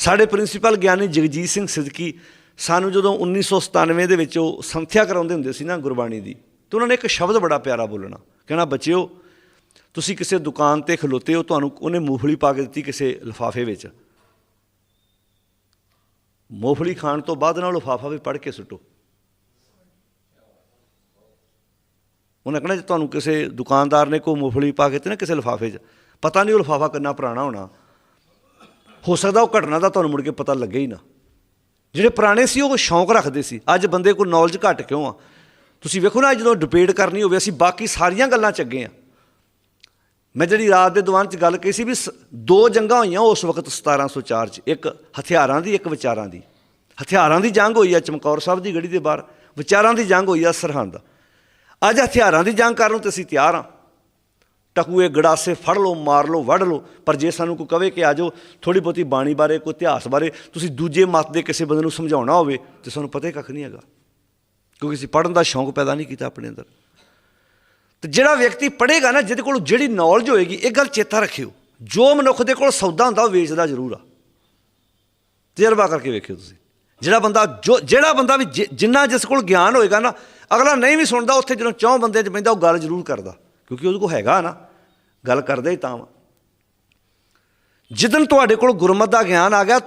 ਸਾਡੇ ਪ੍ਰਿੰਸੀਪਲ ਗਿਆਨੀ ਜਗਜੀਤ ਸਿੰਘ ਸਿੱਧਕੀ ਸਾਨੂੰ ਜਦੋਂ 1997 ਦੇ ਵਿੱਚ ਉਹ ਸੰਥਿਆ ਕਰਾਉਂਦੇ ਹੁੰਦੇ ਸੀ ਨਾ ਗੁਰਬਾਣੀ ਦੀ, ਤੇ ਉਹਨਾਂ ਨੇ ਇੱਕ ਸ਼ਬਦ ਬੜਾ ਪਿਆਰਾ ਬੋਲਣਾ। ਕਹਿਣਾ ਬੱਚਿਓ, ਤੁਸੀਂ ਕਿਸੇ ਦੁਕਾਨ ਤੇ ਖਲੋਤੇ ਹੋ, ਤੁਹਾਨੂੰ ਉਹਨੇ ਮੂੰਗਫਲੀ ਪਾ ਕੇ ਦਿੱਤੀ ਕਿਸੇ ਲਿਫਾਫੇ ਵਿੱਚ। ਮੂੰਗਫਲੀ ਖਾਣ ਤੋਂ ਬਾਅਦ ਨਾਲ ਲਿਫਾਫਾ ਵੀ ਪੜ ਕੇ ਸੁੱਟੋ। ਉਹਨਾਂ ਕਹਿਣਾ, ਜੇ ਤੁਹਾਨੂੰ ਕਿਸੇ ਦੁਕਾਨਦਾਰ ਨੇ ਕੋਈ ਮੂੰਗਫਲੀ ਪਾ ਕੇ ਦਿੱਤੀ ਨਾ ਕਿਸੇ ਲਿਫਾਫੇ 'ਚ, ਪਤਾ ਨਹੀਂ ਉਹ ਲਫਾਫਾ ਕਿੰਨਾ ਪੁਰਾਣਾ ਹੋਣਾ। ਹੋ ਸਕਦਾ ਉਹ ਘਟਨਾ ਦਾ ਤੁਹਾਨੂੰ ਮੁੜ ਕੇ ਪਤਾ ਲੱਗੇ ਹੀ ਨਾ। ਜਿਹੜੇ ਪੁਰਾਣੇ ਸੀ, ਉਹ ਸ਼ੌਂਕ ਰੱਖਦੇ ਸੀ। ਅੱਜ ਬੰਦੇ ਕੋਲ ਨੌਲੇਜ ਘੱਟ ਕਿਉਂ ਆ? ਤੁਸੀਂ ਵੇਖੋ ਨਾ ਜਦੋਂ ਡਿਬੇਟ ਕਰਨੀ ਹੋਵੇ, ਅਸੀਂ ਬਾਕੀ ਸਾਰੀਆਂ ਗੱਲਾਂ ਚ ਅੱਗੇ ਆ। ਮੈਂ ਜਿਹੜੀ ਰਾਤ ਦੇ ਦੀਵਾਨ ਚ ਗੱਲ ਕਹੀ ਸੀ ਵੀ ਸ- ਦੋ ਜੰਗਾਂ ਹੋਈਆਂ ਉਸ ਵਕਤ 1704 ਚ। ਇੱਕ ਹਥਿਆਰਾਂ ਦੀ, ਇੱਕ ਵਿਚਾਰਾਂ ਦੀ। ਹਥਿਆਰਾਂ ਦੀ ਜੰਗ ਹੋਈ ਆ ਚਮਕੌਰ ਸਾਹਿਬ ਦੀ ਗੜੀ ਦੇ ਬਾਹਰ। ਵਿਚਾਰਾਂ ਦੀ ਜੰਗ ਹੋਈ ਆ ਸਰਹੰਦ। ਅੱਜ ਹਥਿਆਰਾਂ ਦੀ ਜੰਗ ਕਰਨ ਨੂੰ ਤੇ ਅਸੀਂ ਤਿਆਰ ਆ। ਟਕੂਏ ਗੜਾਸੇ ਫੜ ਲਓ, ਮਾਰ ਲਓ ਵੜ ਲਓ। ਪਰ ਜੇ ਸਾਨੂੰ ਕੋਈ ਕਵੇ ਕਿ ਆਜੋ ਥੋੜੀ ਬਹੁਤੀ ਬਾਣੀ ਬਾਰੇ, ਕੋਈ ਇਤਿਹਾਸ ਬਾਰੇ ਤੁਸੀਂ ਦੂਜੇ ਮਤ ਦੇ ਕਿਸੇ ਬੰਦੇ ਨੂੰ ਸਮਝਾਉਣਾ ਹੋਵੇ, ਤੇ ਸਾਨੂੰ ਪਤਾ ਹੀ ਕੱਖ ਨਹੀਂ ਹੈਗਾ। ਕਿਉਂਕਿ ਅਸੀਂ ਪੜਨ ਦਾ ਸ਼ੌਂਕ ਪੈਦਾ ਨਹੀਂ ਕੀਤਾ ਆਪਣੇ ਅੰਦਰ। ਤੇ ਜਿਹੜਾ ਵਿਅਕਤੀ ਪੜ੍ਹੇਗਾ ਨਾ, ਜਿਹਦੇ ਕੋਲ ਜਿਹੜੀ ਨੌਲੇਜ ਹੋਏਗੀ, ਇਹ ਗੱਲ ਚੇਤਾ ਰੱਖਿਓ। ਜੋ ਮਨੁੱਖ ਦੇ ਕੋਲ ਸੌਦਾ ਹੁੰਦਾ, ਉਹ ਵੇਚਦਾ ਜ਼ਰੂਰ ਆ। ਤਜਰਬਾ ਕਰਕੇ ਵੇਖਿਓ ਤੁਸੀਂ। ਜਿਹੜਾ ਬੰਦਾ, ਜੋ, ਜਿਹੜਾ ਬੰਦਾ ਵੀ ਜਿ- ਜਿੰਨਾ ਜਿਸ ਕੋਲ ਗਿਆਨ ਹੋਏਗਾ ਨਾ, ਅਗਲਾ ਨਹੀਂ ਵੀ ਸੁਣਦਾ, ਉੱਥੇ ਜਦੋਂ ਚੌਂ ਬੰਦਿਆਂ 'ਚ ਪੈਂਦਾ ਉਹ ਗੱਲ ਜ਼ਰੂਰ ਕਰਦਾ। ਕਿਉਂਕਿ ਉਹਦੇ ਕੋਲ ਹੈਗਾ ਨਾ, ਗੱਲ ਕਰਦਾ ਹੀ ਤਾਂ ਵਾ। ਜਿੱਦਨ ਤੁਹਾਡੇ ਕੋਲ ਗੁਰਮਤ ਦਾ ਗਿਆਨ ਆ ਗਿਆ,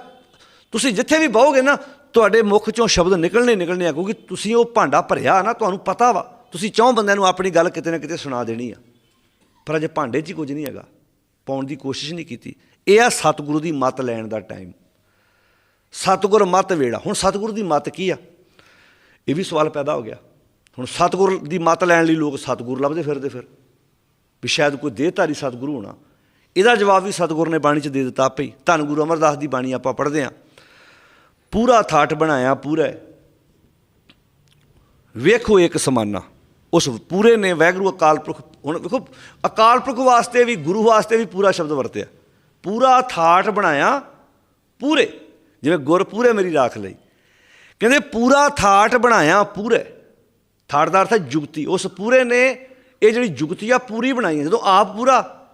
ਤੁਸੀਂ ਜਿੱਥੇ ਵੀ ਬਹੋਗੇ ਨਾ, ਤੁਹਾਡੇ ਮੁਖ ਚੋਂ ਸ਼ਬਦ ਨਿਕਲਣੇ ਨਿਕਲਣੇ ਆ, ਕਿਉਂਕਿ ਤੁਸੀਂ ਉਹ ਭਾਂਡਾ ਭਰਿਆ ਨਾ, ਤੁਹਾਨੂੰ ਪਤਾ ਵਾ। ਤੁਸੀਂ ਚੌਂ ਬੰਦਿਆਂ ਨੂੰ ਆਪਣੀ ਗੱਲ ਕਿਤੇ ਨਾ ਕਿਤੇ ਸੁਣਾ ਦੇਣੀ ਆ। ਪਰ ਅਜੇ ਭਾਂਡੇ 'ਚ ਹੀ ਕੁਝ ਨਹੀਂ ਹੈਗਾ। ਪਾਉਣ ਦੀ ਕੋਸ਼ਿਸ਼ ਨਹੀਂ ਕੀਤੀ। ਇਹ ਆ ਸਤਿਗੁਰੂ ਦੀ ਮਤ ਲੈਣ ਦਾ ਟਾਈਮ। ਸਤਿਗੁਰ ਮਤ ਵੇੜਾ ਹੁਣ ਸਤਿਗੁਰੂ ਦੀ ਮਤ ਕੀ ਆ? ਇਹ ਵੀ ਸਵਾਲ ਪੈਦਾ ਹੋ ਗਿਆ। ਹੁਣ ਸਤਿਗੁਰ ਦੀ ਮਤ ਲੈਣ ਲਈ ਲੋਕ ਸਤਿਗੁਰ ਲੱਭਦੇ ਫਿਰਦੇ ਫਿਰ। ਵੀ ਸ਼ਾਇਦ ਕੋਈ ਦੇਹਧਾਰੀ ਸਤਿਗੁਰੂ ਹੋਣਾ। ਇਹਦਾ ਜਵਾਬ ਵੀ ਸਤਿਗੁਰ ਨੇ ਬਾਣੀ 'ਚ ਦੇ ਦਿੱਤਾ ਆਪੇ ਹੀ। ਧੰਨ ਗੁਰੂ ਅਮਰਦਾਸ ਦੀ ਬਾਣੀ ਆਪਾਂ ਪੜ੍ਹਦੇ ਹਾਂ। ਪੂਰਾ ਥਾਟ ਬਣਾਇਆ ਪੂਰਾ ਵੇਖੋ ਇੱਕ ਸਮਾਨਾ। ਉਸ ਪੂਰੇ ਨੇ ਵੈਗਰੂ ਅਕਾਲ ਪੁਰਖ ਹੁਣ ਵੇਖੋ, ਅਕਾਲ ਪੁਰਖ ਵਾਸਤੇ ਵੀ, ਗੁਰੂ ਵਾਸਤੇ ਵੀ ਪੂਰਾ ਸ਼ਬਦ ਵਰਤਿਆ। ਪੂਰਾ ਥਾਟ ਬਣਾਇਆ ਪੂਰੇ। ਜਿਵੇਂ ਗੁਰ ਪੂਰੇ ਮੇਰੀ ਰਾਖ ਲਈ। ਕਹਿੰਦੇ ਪੂਰਾ ਥਾਟ ਬਣਾਇਆ ਪੂਰੇ। ਥਾਟ ਦਾ ਅਰਥ ਹੈ ਜੁਗਤੀ। ਉਸ ਪੂਰੇ ਨੇ ਇਹ ਜਿਹੜੀ ਜੁਗਤੀ ਆ, ਪੂਰੀ ਬਣਾਈ ਹੈ। ਜਦੋਂ ਆਪ ਪੂਰਾ,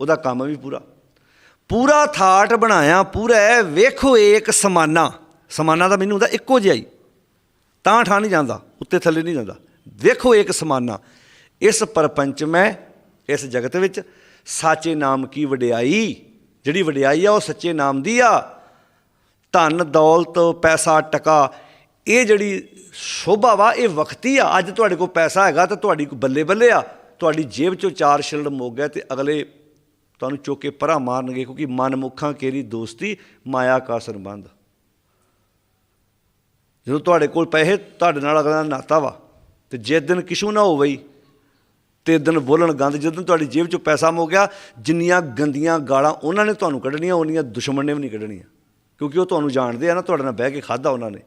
ਉਹਦਾ ਕੰਮ ਵੀ ਪੂਰਾ। ਪੂਰਾ ਥਾਟ ਬਣਾਇਆ, ਪੂਰਾ ਵੇਖੋ ਏਕ ਸਮਾਨਾ। ਸਮਾਨਾ ਦਾ ਮੈਨੂੰ ਹੁੰਦਾ ਇੱਕੋ ਜਿਹਾ ਹੀ। ਤਾਂ ਠਾ ਨਹੀਂ ਜਾਂਦਾ, ਉੱਤੇ ਥੱਲੇ ਨਹੀਂ ਜਾਂਦਾ। ਵੇਖੋ ਏਕ ਸਮਾਨਾ। ਇਸ ਪਰਪੰਚ ਮੈਂ, ਇਸ ਜਗਤ ਵਿੱਚ ਸਾਚੇ ਨਾਮ ਕੀ ਵਡਿਆਈ? ਜਿਹੜੀ ਵਡਿਆਈ ਆ, ਉਹ ਸੱਚੇ ਨਾਮ ਦੀ ਆ। ਧਨ, ਦੌਲਤ, ਪੈਸਾ, ਟਕਾ। ਇਹ ਜਿਹੜੀ ਸ਼ੋਭਾ ਵਾ ਇਹ ਵਕਤੀ ਆ। ਅੱਜ ਤੁਹਾਡੇ ਕੋਲ ਪੈਸਾ ਹੈਗਾ ਤਾਂ ਤੁਹਾਡੀ ਕੋ ਬੱਲੇ ਬੱਲੇ ਆ। ਤੁਹਾਡੀ ਜੇਬ ਚੋਂ ਚਾਰ ਛਿਲੜ ਮੁੱਕ ਗਿਆ ਤੇ ਅਗਲੇ ਤੁਹਾਨੂੰ ਚੁੱਕ ਕੇ ਭਰਾ ਮਾਰਨਗੇ ਕਿਉਂਕਿ ਮਨ ਮੁਖਾਂ ਕੇਰੀ ਦੋਸਤੀ ਮਾਇਆ ਕਾ ਸੰਬੰਧ। ਜਦੋਂ ਤੁਹਾਡੇ ਕੋਲ ਪੈਸੇ ਤੁਹਾਡੇ ਨਾਲ ਅਗਲਾ ਦਾ ਨਾਤਾ ਵਾ ਤੇ ਜਿਸ ਦਿਨ ਕਿਸ਼ੂ ਨਾ ਹੋਵੇ ਹੀ, ਤੇ ਦਿਨ ਬੋਲਣ ਗੰਦ ਜਦੋਂ ਤੁਹਾਡੀ ਜੇਬ ਚੋਂ ਪੈਸਾ ਮੁੱਕ ਗਿਆ ਜਿੰਨੀਆਂ ਗੰਦੀਆਂ ਗਾਲਾਂ ਉਹਨਾਂ ਨੇ ਤੁਹਾਨੂੰ ਕੱਢਣੀਆਂ ਉਹਨੀਆਂ ਦੁਸ਼ਮਣ ਨੇ ਵੀ ਨਹੀਂ ਕੱਢਣੀਆਂ। ਕਿਉਂਕਿ ਉਹ ਤੁਹਾਨੂੰ ਜਾਣਦੇ ਆ ਨਾ ਤੁਹਾਡੇ ਨਾਲ ਬਹਿ ਕੇ ਖਾਦਾ ਉਹਨਾਂ ਨੇ।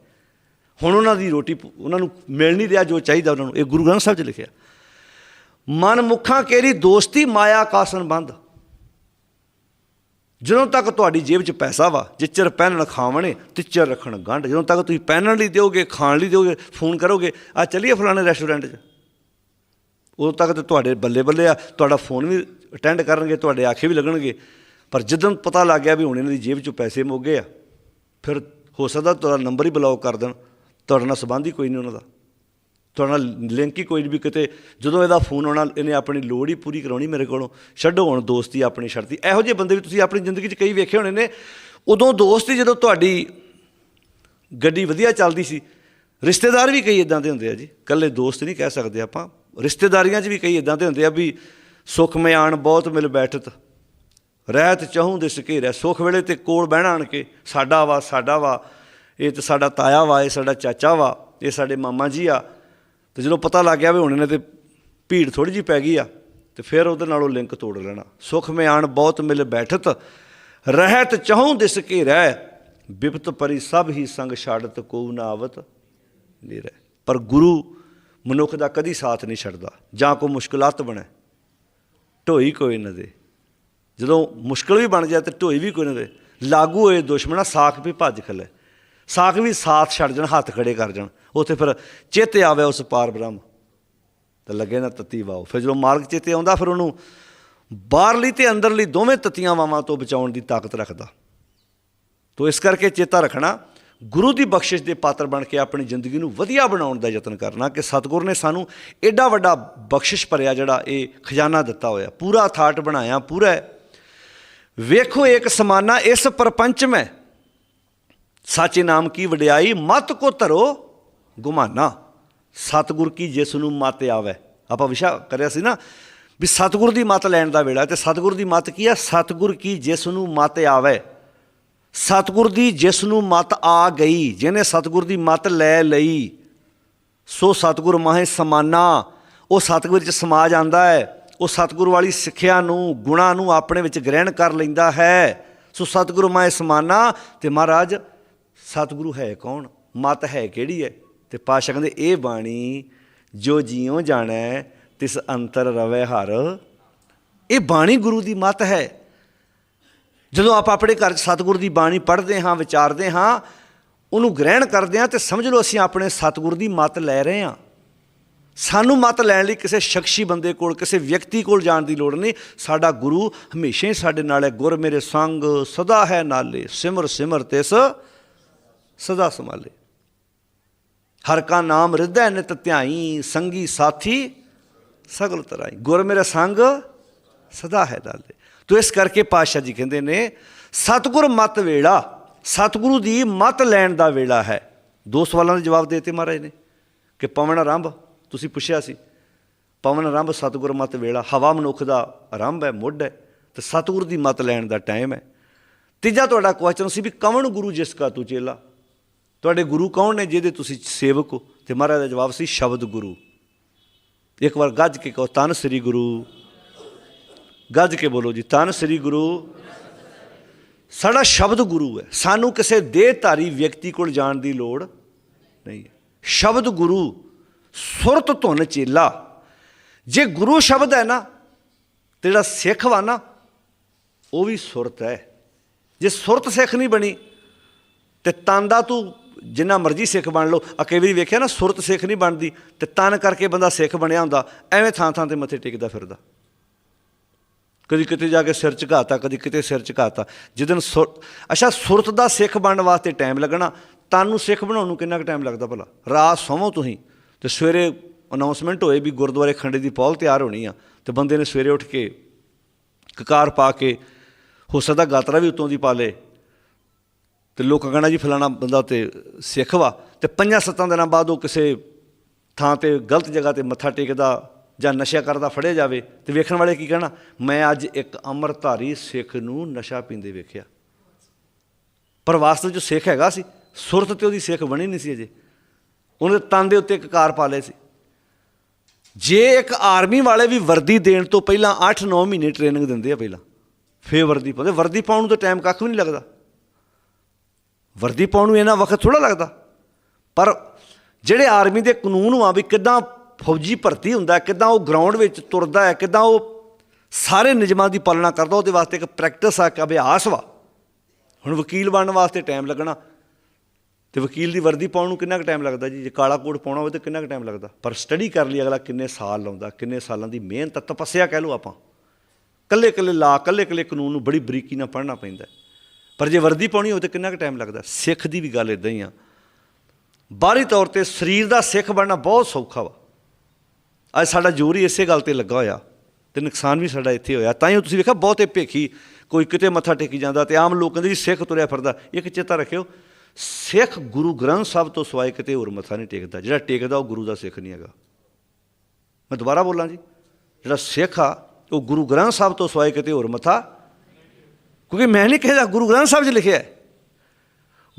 ਹੁਣ ਉਹਨਾਂ ਦੀ ਰੋਟੀ ਪ- ਉਹਨਾਂ ਨੂੰ ਮਿਲ ਨਹੀਂ ਰਿਹਾ ਜੋ ਚਾਹੀਦਾ ਉਹਨਾਂ ਨੂੰ। ਇਹ ਗੁਰੂ ਗ੍ਰੰਥ ਸਾਹਿਬ 'ਚ ਲਿਖਿਆ। ਮਨ ਮੁੱਖਾਂ ਕੇਰੀ ਦੋਸਤੀ ਮਾਇਆ ਕਾ ਸੰਬੰਧ। ਜਦੋਂ ਤੱਕ ਤੁਹਾਡੀ ਜੇਬ 'ਚ ਪੈਸਾ ਵਾ ਜਿੱਚਰ ਪਹਿਨਣ ਖਾਵਣੇ ਤਿੱਚਰ ਰੱਖਣ ਗੰਢ। ਜਦੋਂ ਤੱਕ ਤੁਸੀਂ ਪਹਿਨਣ ਲਈ ਦਿਓਗੇ, ਖਾਣ ਲਈ ਦਿਓਗੇ, ਫੋਨ ਕਰੋਗੇ, ਆ ਚੱਲੀਏ ਫਲਾਣੇ ਰੈਸਟੋਰੈਂਟ 'ਚ। ਉਦੋਂ ਤੱਕ ਤੇ ਤੁਹਾਡੇ ਬੱਲੇ ਬੱਲੇ ਆ, ਤੁਹਾਡਾ ਫੋਨ ਵੀ ਅਟੈਂਡ ਕਰਨਗੇ, ਤੁਹਾਡੇ ਆਖੇ ਵੀ ਲੱਗਣਗੇ। ਪਰ ਜਦੋਂ ਪਤਾ ਲੱਗ ਗਿਆ ਵੀ ਹੁਣ ਇਹਨਾਂ ਦੀ ਜੇਬ 'ਚੋਂ ਪੈਸੇ ਮੁੱਕ ਗਏ ਆ, ਫਿਰ ਹੋ ਸਕਦਾ ਤੁਹਾਡਾ ਨੰਬਰ ਹੀ ਬਲੌਕ ਕਰ ਦੇਣ। ਤੁਹਾਡੇ ਨਾਲ ਸੰਬੰਧ ਹੀ ਕੋਈ ਨਹੀਂ ਉਹਨਾਂ ਦਾ। ਤੁਹਾਡੇ ਨਾਲ ਲਿੰਕ ਹੀ ਕੋਈ ਨਹੀਂ ਵੀ ਕਿਤੇ, ਜਦੋਂ ਇਹਦਾ ਫੋਨ ਆਉਣਾ, ਇਹਨੇ ਆਪਣੀ ਲੋੜ ਹੀ ਪੂਰੀ ਕਰਾਉਣੀ ਮੇਰੇ ਕੋਲੋਂ। ਛੱਡੋ ਹੁਣ ਦੋਸਤੀ ਆਪਣੀ ਛੱਡਤੀ। ਇਹੋ ਜਿਹੇ ਬੰਦੇ ਵੀ ਤੁਸੀਂ ਆਪਣੀ ਜ਼ਿੰਦਗੀ 'ਚ ਕਈ ਵੇਖੇ ਹੋਣੇ ਨੇ। ਉਦੋਂ ਦੋਸਤੀ ਜਦੋਂ ਤੁਹਾਡੀ ਗੱਡੀ ਵਧੀਆ ਚੱਲਦੀ ਸੀ। ਰਿਸ਼ਤੇਦਾਰ ਵੀ ਕਈ ਇਦਾਂ ਦੇ ਹੁੰਦੇ ਆ ਜੀ। ਇਕੱਲੇ ਦੋਸਤ ਨਹੀਂ ਕਹਿ ਸਕਦੇ ਆਪਾਂ। ਰਿਸ਼ਤੇਦਾਰੀਆਂ 'ਚ ਵੀ ਕਈ ਇਦਾਂ ਦੇ ਹੁੰਦੇ ਆ ਵੀ ਸੁਖ ਮੈਂ ਬਹੁਤ ਮਿਲ ਬੈਠਤ। ਰਹਿਤ ਚਾਹੂੰ ਦੇ ਸਕੇਰਿਆ ਸੁਖ ਵੇਲੇ ਤੇ ਕੋਲ ਬਹਿਣਾ ਆਣ ਕੇ, ਸਾਡਾ ਵਾ ਸਾਡਾ ਵਾ। ਇਹ ਤੇ ਸਾਡਾ ਤਾਇਆ ਵਾ, ਇਹ ਸਾਡਾ ਚਾਚਾ ਵਾ, ਇਹ ਸਾਡੇ ਮਾਮਾ ਜੀ ਆ। ਤੇ ਜਦੋਂ ਪਤਾ ਲੱਗ ਗਿਆ ਵੀ ਹੁਣ ਇਹਨੇ ਤੇ ਭੀੜ ਥੋੜੀ ਜੀ ਪੈ ਗਈ ਆ, ਤੇ ਫਿਰ ਉਹਦੇ ਨਾਲੋਂ ਲਿੰਕ ਤੋੜ ਲੈਣਾ। ਸੁਖ ਮੈਂ ਬਹੁਤ ਮਿਲ ਬੈਠਤ, ਰਹਿਤ ਚਾਹੂੰ ਦਿਸ ਕੇ ਰਹਿ, ਬਿਪਤ ਪਰੀ ਸਭ ਹੀ ਸੰਗ ਛਾੜਤ, ਕੋ ਨਾ ਆਵਤ ਨਹੀਂ ਰਹਿ। ਪਰ ਗੁਰੂ ਮਨੁੱਖ ਦਾ ਕਦੀ ਸਾਥ ਨਹੀਂ ਛੱਡਦਾ, ਜਾਂ ਕੋ ਮੁਸ਼ਕਲਾਤ ਬਣੇ, ਢੋਈ ਕੋਈ ਨਾ ਦੇ। ਜਦੋਂ ਮੁਸ਼ਕਲ ਵੀ ਬਣ ਜਾਏ ਤੇ ਢੋਈ ਵੀ ਕੋਈ ਨਾ ਦੇ, ਲਾਗੂ ਹੋਏ ਦੁਸ਼ਮਣਾ ਸਾਖ ਵੀ ਭੱਜ ਖਲੇ। ਸਾਖ ਵੀ ਸਾਥ ਛੱਡ ਜਾਣ, ਹੱਥ ਖੜੇ ਕਰ ਜਾਣ। ਉੱਥੇ ਫਿਰ ਚੇਤੇ ਆਵੇ ਉਸ ਪਾਰ ਬ੍ਰਹਮ। ਤੇ ਲੱਗੇ ਨਾ ਤਤੀ ਵਾਓ। ਫਿਰ ਜਦੋਂ ਮਾਰਗ ਚੇਤੇ ਆਉਂਦਾ, ਫਿਰ ਉਹਨੂੰ ਬਾਹਰਲੀ ਤੇ ਅੰਦਰਲੀ ਦੋਵੇਂ ਤਤੀਆਂ ਵਾਵਾਂ ਤੋਂ ਬਚਾਉਣ ਦੀ ਤਾਕਤ ਰੱਖਦਾ। ਤੋ ਇਸ ਕਰਕੇ ਚੇਤਾ ਰੱਖਣਾ, ਗੁਰੂ ਦੀ ਬਖਸ਼ਿਸ਼ ਦੇ ਪਾਤਰ ਬਣ ਕੇ ਆਪਣੀ ਜ਼ਿੰਦਗੀ ਨੂੰ ਵਧੀਆ ਬਣਾਉਣ ਦਾ ਯਤਨ ਕਰਨਾ ਕਿ ਸਤਿਗੁਰ ਨੇ ਸਾਨੂੰ ਐਡਾ ਵੱਡਾ ਬਖਸ਼ਿਸ਼ ਭਰਿਆ ਜਿਹੜਾ ਇਹ ਖਜ਼ਾਨਾ ਦਿੱਤਾ ਹੋਇਆ। ਪੂਰਾ ਥਾਟ ਬਣਾਇਆ, ਪੂਰਾ ਹੈ। ਵੇਖੋ ਇੱਕ ਸਮਾਨਾ, ਇਸ ਪ੍ਰਪੰਚ ਮੈਂ ਸਾਚੇ ਨਾਮ ਕੀ ਵਡਿਆਈ? ਮਤ ਕੋ ਧਰੋ ਗੁਮਾਨਾ। ਸਤਿਗੁਰ ਕੀ ਜਿਸ ਨੂੰ ਮਤ ਆਵੇ? ਆਪਾਂ ਵਿਸ਼ਾ ਕਰਿਆ ਸੀ ਨਾ ਵੀ ਸਤਿਗੁਰ ਦੀ ਮਤ ਲੈਣ ਦਾ ਵੇਲਾ ਤੇ ਸਤਿਗੁਰ ਦੀ ਮਤ ਕੀ ਆ ਸਤਿਗੁਰ ਕੀ ਜਿਸ ਨੂੰ ਮਤ ਆਵੇ? ਸਤਿਗੁਰ ਦੀ ਜਿਸ ਨੂੰ ਮਤ ਆ ਗਈ, ਜਿਹਨੇ ਸਤਿਗੁਰ ਦੀ ਮਤ ਲੈ ਲਈ, ਸੋ ਸਤਿਗੁਰ ਮਾਹੇ ਸਮਾਨਾ। ਉਹ ਸਤਿਗੁਰ ਚ ਸਮਾ ਜਾਂਦਾ ਹੈ, ਉਹ ਸਤਿਗੁਰ ਵਾਲੀ ਸਿੱਖਿਆ ਨੂੰ, ਗੁਣਾ ਨੂੰ ਆਪਣੇ ਵਿੱਚ ਗ੍ਰਹਿਣ ਕਰ ਲੈਂਦਾ ਹੈ। ਸੋ ਸਤਿਗੁਰ ਮਾਹੇ ਸਮਾਨਾ ਤੇ ਮਹਾਰਾਜ ਸਤਿਗੁਰੂ ਹੈ ਕੌਣ? ਮਤ ਹੈ ਕਿਹੜੀ ਹੈ? ਤੇ ਪਾਸ਼ਾ ਕਹਿੰਦੇ, ਇਹ ਬਾਣੀ ਜੋ ਜੀਉ ਜਾਣੈ, ਤਿਸ ਅੰਤਰ ਰਵੈ ਹਰ। ਇਹ ਬਾਣੀ ਗੁਰੂ ਦੀ ਮਤ ਹੈ। ਜਦੋਂ ਆਪਾਂ ਆਪਣੇ ਘਰ 'ਚ ਸਤਿਗੁਰ ਦੀ ਬਾਣੀ ਪੜ੍ਹਦੇ ਹਾਂ, ਵਿਚਾਰਦੇ ਹਾਂ, ਉਹਨੂੰ ਗ੍ਰਹਿਣ ਕਰਦੇ ਹਾਂ ਤੇ ਸਮਝ ਲਓ ਅਸੀਂ ਆਪਣੇ ਸਤਿਗੁਰ ਦੀ ਮਤ ਲੈ ਰਹੇ ਹਾਂ। ਸਾਨੂੰ ਮਤ ਲੈਣ ਲਈ ਕਿਸੇ ਸ਼ਖਸੀ ਬੰਦੇ ਕੋਲ, ਕਿਸੇ ਵਿਅਕਤੀ ਕੋਲ ਜਾਣ ਦੀ ਲੋੜ ਨਹੀਂ। ਸਾਡਾ ਗੁਰੂ ਹਮੇਸ਼ਾ ਹੀ ਸਾਡੇ ਨਾਲ ਹੈ ਗੁਰ ਮੇਰੇ ਸੰਗ, ਸਦਾ ਹੈ ਨਾਲੇ ਸਿਮਰ ਸਿਮਰ ਤਿਸ ਸਦਾ ਸੰਭਾਲੇ। ਹਰ ਕਾ ਨਾਮ ਹਿਰਦੈ ਨਿਤ ਧਿਆਈ, ਸੰਗੀ ਸਾਥੀ ਸਗਲ ਤਰਾਈ। ਗੁਰ ਮੇਰਾ ਸੰਗ ਸਦਾ ਹੈ ਦਾਲੇ। ਤੋ ਇਸ ਕਰਕੇ ਪਾਤਸ਼ਾਹ ਜੀ ਕਹਿੰਦੇ ਨੇ, ਸਤਿਗੁਰ ਮਤ ਵੇਲਾ, ਸਤਿਗੁਰੂ ਦੀ ਮਤ ਲੈਣ ਦਾ ਵੇਲਾ ਹੈ। ਦੋ ਸਵਾਲਾਂ ਦੇ ਜਵਾਬ ਦੇਤੇ ਮਹਾਰਾਜ ਨੇ, ਕਿ ਪਵਨ ਆਰੰਭ, ਤੁਸੀਂ ਪੁੱਛਿਆ ਸੀ। ਪਵਨ ਆਰੰਭ, ਸਤਿਗੁਰ ਮਤ ਵੇਲਾ, ਹਵਾ ਮਨੁੱਖ ਦਾ ਆਰੰਭ ਹੈ, ਮੁੱਢ ਹੈ। ਤੇ ਸਤਿਗੁਰ ਦੀ ਮਤ ਲੈਣ ਦਾ ਟਾਈਮ ਹੈ। ਤੀਜਾ ਤੁਹਾਡਾ ਕੁਐਸਚਨ ਸੀ ਵੀ ਕਵਣ ਗੁਰੂ ਜਿਸ ਕਾ ਤੂੰ ਚੇਲਾ? ਤੁਹਾਡੇ ਗੁਰੂ ਕੌਣ ਨੇ ਜਿਹਦੇ ਤੁਸੀਂ ਸੇਵਕ ਹੋ? ਤੇ ਮਹਾਰਾਜ ਦਾ ਜਵਾਬ ਸੀ ਸ਼ਬਦ ਗੁਰੂ। ਇੱਕ ਵਾਰ ਗੱਜ ਕੇ ਕਹੋ, ਤਨ ਸ੍ਰੀ ਗੁਰੂ। ਗੱਜ ਕੇ ਬੋਲੋ ਜੀ, ਤਨ ਸ੍ਰੀ ਗੁਰੂ। ਸਾਡਾ ਸ਼ਬਦ ਗੁਰੂ ਹੈ। ਸਾਨੂੰ ਕਿਸੇ ਦੇਹਧਾਰੀ ਵਿਅਕਤੀ ਕੋਲ ਜਾਣ ਦੀ ਲੋੜ ਨਹੀਂ ਹੈ। ਸ਼ਬਦ ਗੁਰੂ, ਸੁਰਤ ਧੁਨ ਚੇਲਾ। ਜੇ ਗੁਰੂ ਸ਼ਬਦ ਹੈ ਨਾ, ਤੇ ਜਿਹੜਾ ਸਿੱਖ ਵਾ ਨਾ, ਉਹ ਵੀ ਸੁਰਤ ਹੈ। ਜੇ ਸੁਰਤ ਸਿੱਖ ਨਹੀਂ ਬਣੀ, ਤੇ ਤਨ ਦਾ ਤੂੰ ਜਿੰਨਾ ਮਰਜ਼ੀ ਸਿੱਖ ਬਣ ਲਓ। ਆ ਕਈ ਵਾਰੀ ਵੇਖਿਆ ਨਾ, ਸੁਰਤ ਸਿੱਖ ਨਹੀਂ ਬਣਦੀ, ਤੇ ਤਨ ਕਰਕੇ ਬੰਦਾ ਸਿੱਖ ਬਣਿਆ ਹੁੰਦਾ, ਐਵੇਂ ਥਾਂ ਥਾਂ ਤੇ ਮੱਥੇ ਟੇਕਦਾ ਫਿਰਦਾ। ਕਦੀ ਕਿਤੇ ਜਾ ਕੇ ਸਿਰ ਝੁਕਾਤਾ, ਕਦੀ ਕਿਤੇ ਸਿਰ ਝੁਕਾਤਾ। ਜਿੱਦਨ ਸੁਰ, ਅੱਛਾ, ਸੁਰਤ ਦਾ ਸਿੱਖ ਬਣਨ ਵਾਸਤੇ ਟਾਈਮ ਲੱਗਣਾ, ਤਨ ਨੂੰ ਸਿੱਖ ਬਣਾਉਣ ਨੂੰ ਕਿੰਨਾ ਕੁ ਟਾਈਮ ਲੱਗਦਾ ਭਲਾ? ਰਾਤ ਸੋਵੋ ਤੁਸੀਂ, ਤੇ ਸਵੇਰੇ ਅਨਾਉਂਸਮੈਂਟ ਹੋਏ ਵੀ ਗੁਰਦੁਆਰੇ ਖੰਡੇ ਦੀ ਪੌਲ ਤਿਆਰ ਹੋਣੀ ਆ, ਤੇ ਬੰਦੇ ਨੇ ਸਵੇਰੇ ਉੱਠ ਕੇ ਕਕਾਰ ਪਾ ਕੇ, ਹੋ ਸਕਦਾ ਗਾਤਰਾ ਵੀ ਉਤੋਂ ਦੀ ਪਾ ਲੇ। ਤੇ ਲੋਕ ਕਹਿਣਾ ਜੀ ਫਲਾਣਾ ਬੰਦਾ ਤੇ ਸਿੱਖ ਵਾ ਤੇ ਪੰਜਾਂ ਸੱਤਾਂ ਦਿਨਾਂ ਬਾਅਦ ਉਹ ਕਿਸੇ ਥਾਂ ਤੇ ਗਲਤ ਜਗ੍ਹਾ ਤੇ ਮੱਥਾ ਟੇਕਦਾ ਜਾਂ ਨਸ਼ਾ ਕਰਦਾ ਫੜਿਆ ਜਾਵੇ ਤੇ ਵੇਖਣ ਵਾਲੇ ਕੀ ਕਹਿਣਾ? ਮੈਂ ਅੱਜ ਇੱਕ ਅੰਮ੍ਰਿਤਧਾਰੀ ਸਿੱਖ ਨੂੰ ਨਸ਼ਾ ਪੀਂਦੇ ਵੇਖਿਆ। ਪਰ ਵਾਸਤਵ ਜੋ ਸਿੱਖ ਹੈਗਾ ਸੀ, ਸੁਰਤ ਤੇ ਉਹਦੀ ਸਿੱਖ ਬਣੀ ਨਹੀਂ ਸੀ ਅਜੇ। ਉਹਨੇ ਤਨ ਦੇ ਉੱਤੇ ਇੱਕ ਕਾਰ ਪਾ ਲਏ ਸੀ। ਜੇ ਇੱਕ ਆਰਮੀ ਵਾਲੇ ਵੀ ਵਰਦੀ ਦੇਣ ਤੋਂ ਪਹਿਲਾਂ 8-9 ਮਹੀਨੇ ਟ੍ਰੇਨਿੰਗ ਦਿੰਦੇ ਆ ਪਹਿਲਾਂ, ਫੇਰ ਵਰਦੀ ਪਾਉਂਦੇ। ਵਰਦੀ ਪਾਉਣ ਨੂੰ ਤਾਂ ਟਾਈਮ ਕੱਖ ਵੀ ਨਹੀਂ ਲੱਗਦਾ। ਵਰਦੀ ਪਾਉਣ ਨੂੰ ਇਹਨਾਂ ਵਕਤ ਥੋੜਾ ਲੱਗਦਾ। ਪਰ ਜਿਹੜੇ ਆਰਮੀ ਦੇ ਕਾਨੂੰਨ ਆ ਵੀ ਕਿਦਾਂ ਫੌਜੀ ਭਰਤੀ ਹੁੰਦਾ, ਕਿਦਾਂ ਉਹ ਗਰਾਊਂਡ ਵਿੱਚ ਤੁਰਦਾ ਹੈ, ਕਿਦਾਂ ਉਹ ਸਾਰੇ ਨਿਯਮਾਂ ਦੀ ਪਾਲਣਾ ਕਰਦਾ, ਉਹਦੇ ਵਾਸਤੇ ਇੱਕ ਪ੍ਰੈਕਟਿਸ ਆ, ਇੱਕ ਅਭਿਆਸ ਵਾ। ਹੁਣ ਵਕੀਲ ਬਣਨ ਵਾਸਤੇ ਟਾਈਮ ਲੱਗਣਾ। ਤੇ ਵਕੀਲ ਦੀ ਵਰਦੀ ਪਾਉਣ ਨੂੰ ਕਿੰਨਾ ਕੁ ਟਾਈਮ ਲੱਗਦਾ ਜੀ? ਜੇ ਕਾਲਾ ਕੋਟ ਪਾਉਣਾ ਹੋਵੇ ਤਾਂ ਕਿੰਨਾ ਕੁ ਟਾਈਮ ਲੱਗਦਾ? ਪਰ ਸਟੱਡੀ ਕਰ ਲਈ ਅਗਲਾ ਕਿੰਨੇ ਸਾਲ ਲਾਉਂਦਾ, ਕਿੰਨੇ ਸਾਲਾਂ ਦੀ ਮਿਹਨਤ, ਤਪੱਸਿਆ ਕਹਿ ਲਓ ਆਪਾਂ। ਕੱਲੇ ਕੱਲੇ ਲਾ ਕੱਲੇ ਕੱਲੇ ਕਾਨੂੰਨ ਨੂੰ ਬੜੀ ਬਰੀਕੀ ਨਾਲ ਪੜ੍ਹਨਾ ਪੈਂਦਾ ਪਰ ਜੇ ਵਰਦੀ ਪਾਉਣੀ ਹੋਵੇ ਤਾਂ ਕਿੰਨਾ ਕੁ ਟਾਈਮ ਲੱਗਦਾ? ਸਿੱਖ ਦੀ ਵੀ ਗੱਲ ਇਦਾਂ ਹੀ ਆ। ਬਾਹਰੀ ਤੌਰ ਤੇ ਸਰੀਰ ਦਾ ਸਿੱਖ ਬਣਨਾ ਬਹੁਤ ਸੌਖਾ ਵਾ। ਅੱਜ ਸਾਡਾ ਜ਼ੋਰ ਹੀ ਇਸੇ ਗੱਲ ਤੇ ਲੱਗਾ ਹੋਇਆ ਤੇ ਨੁਕਸਾਨ ਵੀ ਸਾਡਾ ਇੱਥੇ ਹੋਇਆ। ਤਾਂ ਹੀ ਤੁਸੀਂ ਵੇਖਿਆ, ਬਹੁਤੇ ਭੇਖੀ, ਕੋਈ ਕਿਤੇ ਮੱਥਾ ਟੇਕੀ ਜਾਂਦਾ ਤੇ ਆਮ ਲੋਕ ਕਹਿੰਦੇ ਜੀ ਸਿੱਖ ਤੁਰਿਆ ਫਿਰਦਾ। ਇੱਕ ਚੇਤਾ ਰੱਖਿਓ, ਸਿੱਖ ਗੁਰੂ ਗ੍ਰੰਥ ਸਾਹਿਬ ਤੋਂ ਸਿਵਾਏ ਕਿਤੇ ਹੋਰ ਮੱਥਾ ਨਹੀਂ ਟੇਕਦਾ। ਜਿਹੜਾ ਟੇਕਦਾ ਉਹ ਗੁਰੂ ਦਾ ਸਿੱਖ ਨਹੀਂ ਹੈਗਾ। ਮੈਂ ਦੁਬਾਰਾ ਬੋਲਾਂ ਜੀ, ਜਿਹੜਾ ਸਿੱਖ ਆ, ਉਹ ਗੁਰੂ ਗ੍ਰੰਥ ਸਾਹਿਬ ਤੋਂ ਸਿਵਾਏ ਕਿਤੇ ਹੋਰ ਮੱਥਾ ਕਿਉਂਕਿ ਮੈਂ ਨਹੀਂ ਕਿਹਾ ਗੁਰੂ ਗ੍ਰੰਥ ਸਾਹਿਬ 'ਚ ਲਿਖਿਆ ਹੈ।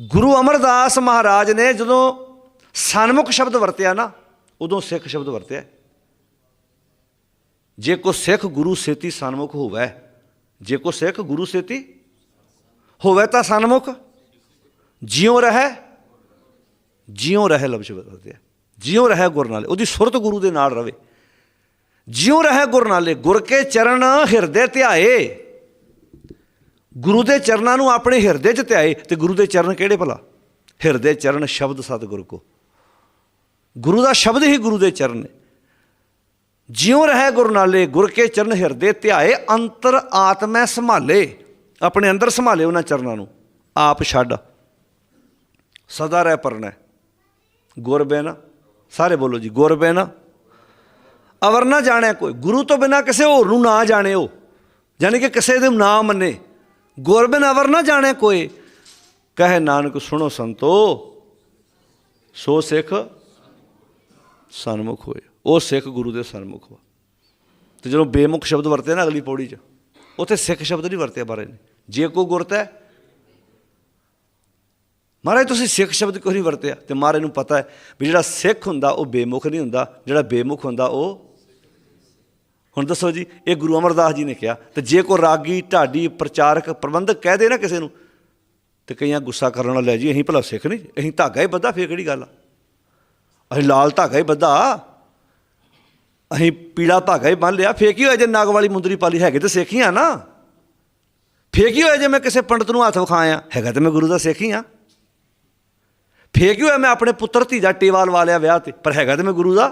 ਗੁਰੂ ਅਮਰਦਾਸ ਮਹਾਰਾਜ ਨੇ ਜਦੋਂ ਸਨਮੁਖ ਸ਼ਬਦ ਵਰਤਿਆ ਨਾ, ਉਦੋਂ ਸਿੱਖ ਸ਼ਬਦ ਵਰਤਿਆ ਜੇ ਕੋ ਸਿੱਖ ਗੁਰੂ ਸੇਤੀ ਸਨਮੁਖ ਹੋਵੇ, ਜੇ ਕੋ ਸਿੱਖ ਗੁਰੂ ਸੇਤੀ ਹੋਵੇ ਤਾਂ ਸਨਮੁਖ ਜਿਉ ਰਹੇ ਜਿਉ ਰਹੇ ਲਫ਼ਜ਼ ਵਰਤਿਆ। ਜਿਉ ਰਹੇ ਗੁਰ ਨਾਲੇ, ਉਹਦੀ ਸੁਰਤ ਗੁਰੂ ਦੇ ਨਾਲ ਰਵੇ। ਜਿਉ ਰਹੇ ਗੁਰ ਨਾਲੇ, ਗੁਰ ਕੇ ਚਰਨ ਹਿਰਦੇ ਧਿਆਏ। ਗੁਰੂ ਦੇ ਚਰਨਾਂ ਨੂੰ ਆਪਣੇ ਹਿਰਦੇ 'ਚ ਧਿਆਏ ਤੇ ਗੁਰੂ ਦੇ ਚਰਨ ਕਿਹੜੇ ਭਲਾ? ਹਿਰਦੇ ਚਰਨ ਸ਼ਬਦ ਸਤਿਗੁਰ ਕੋ। ਗੁਰੂ ਦਾ ਸ਼ਬਦ ਹੀ ਗੁਰੂ ਦੇ ਚਰਨ ਨੇ। ਜਿਉ ਰਹਿ ਗੁਰ ਨਾਲੇ ਗੁਰ ਕੇ ਚਰਨ ਹਿਰਦੇ ਧਿਆਏ, ਅੰਤਰ ਆਤਮੈ ਸੰਭਾਲੇ। ਆਪਣੇ ਅੰਦਰ ਸੰਭਾਲੇ ਉਹਨਾਂ ਚਰਨਾਂ ਨੂੰ। ਆਪ ਛੱਡ। ਸਦਾ ਰਹਿ ਪਰਨਾ। ਗੁਰ ਬਿਨ, ਸਾਰੇ ਬੋਲੋ ਜੀ, ਗੁਰ ਬਿਨ। ਅਵਰ ਨਾ ਜਾਣਿਆ ਕੋਈ। ਗੁਰੂ ਤੋਂ ਬਿਨਾ ਕਿਸੇ ਹੋਰ ਨੂੰ ਨਾ ਜਾਣਿਓ। ਯਾਨੀ ਕਿ ਕਿਸੇ ਦੇ ਨਾ। ਮੰਨੇ ਗੁਰ ਬਿਨ ਅਵਰ ਨਾ ਜਾਣੇ ਕੋਈ। ਕਹੇ ਨਾਨਕ, ਸੁਣੋ ਸੰਤੋ, ਸੋ ਸਿੱਖ ਸਨਮੁਖ ਹੋਏ। ਉਹ ਸਿੱਖ ਗੁਰੂ ਦੇ ਸਨਮੁਖ ਹੋ ਤੇ ਜਦੋਂ ਬੇਮੁਖ ਸ਼ਬਦ ਵਰਤੇ ਨਾ ਅਗਲੀ ਪੌੜੀ 'ਚ, ਉੱਥੇ ਸਿੱਖ ਸ਼ਬਦ ਨਹੀਂ ਵਰਤਿਆ ਬਾਰੇ ਨੇ। ਜੇ ਕੋ ਗੁਰਤ ਹੈ, ਮਹਾਰਾਜ, ਤੁਸੀਂ ਸਿੱਖ ਸ਼ਬਦ ਕਿਉਂ ਨਹੀਂ ਵਰਤਿਆ? ਤੇ ਮਹਾਰਾਜ ਨੂੰ ਪਤਾ ਹੈ ਵੀ ਜਿਹੜਾ ਸਿੱਖ ਹੁੰਦਾ, ਉਹ ਬੇਮੁਖ ਨਹੀਂ ਹੁੰਦਾ। ਜਿਹੜਾ ਬੇਮੁਖ ਹੁੰਦਾ, ਉਹ ਹੁਣ ਦੱਸੋ ਜੀ, ਇਹ ਗੁਰੂ ਅਮਰਦਾਸ ਜੀ ਨੇ ਕਿਹਾ, ਤੇ ਜੇ ਕੋ ਰਾਗੀ ਢਾਡੀ ਪ੍ਰਚਾਰਕ ਪ੍ਰਬੰਧਕ ਕਹਿ ਦੇ ਨਾ ਕਿਸੇ ਨੂੰ, ਤੇ ਕਈਆਂ ਗੁੱਸਾ ਕਰਨ ਵਾਲਾ, ਲੈ ਜੀ, ਅਸੀਂ ਭਲਾ ਸਿੱਖ ਨਹੀਂ, ਅਸੀਂ ਧਾਗਾ ਹੀ ਬੱਧਾ, ਫੇਰ ਕਿਹੜੀ ਗੱਲ ਆ? ਅਸੀਂ ਲਾਲ ਧਾਗਾ ਹੀ ਬੱਧਾ, ਅਸੀਂ ਪੀਲਾ ਧਾਗਾ ਹੀ ਬੰਨ ਲਿਆ, ਫੇਰ ਕੀ ਹੋਇਆ ਜੇ ਨਾਗ ਵਾਲੀ ਮੁੰਦਰੀ ਪਾਲੀ ਹੈਗੇ ਤੇ ਸਿੱਖ ਹੀ ਆ ਨਾ? ਫੇਰ ਕੀ ਹੋਇਆ ਜੇ ਮੈਂ ਕਿਸੇ ਪੰਡਤ ਨੂੰ ਹੱਥ ਵਿਖਾਇਆ, ਹੈਗਾ ਤੇ ਮੈਂ ਗੁਰੂ ਦਾ ਸਿੱਖ ਹੀ ਆ। ਫੇਰ ਕੀ ਹੋਇਆ ਮੈਂ ਆਪਣੇ ਪੁੱਤਰ ਧੀ ਦਾ ਟੇਵਾ ਲਵਾ ਲਿਆ ਵਿਆਹ ਤੇ, ਪਰ ਹੈਗਾ ਤੇ ਮੈਂ ਗੁਰੂ ਦਾ?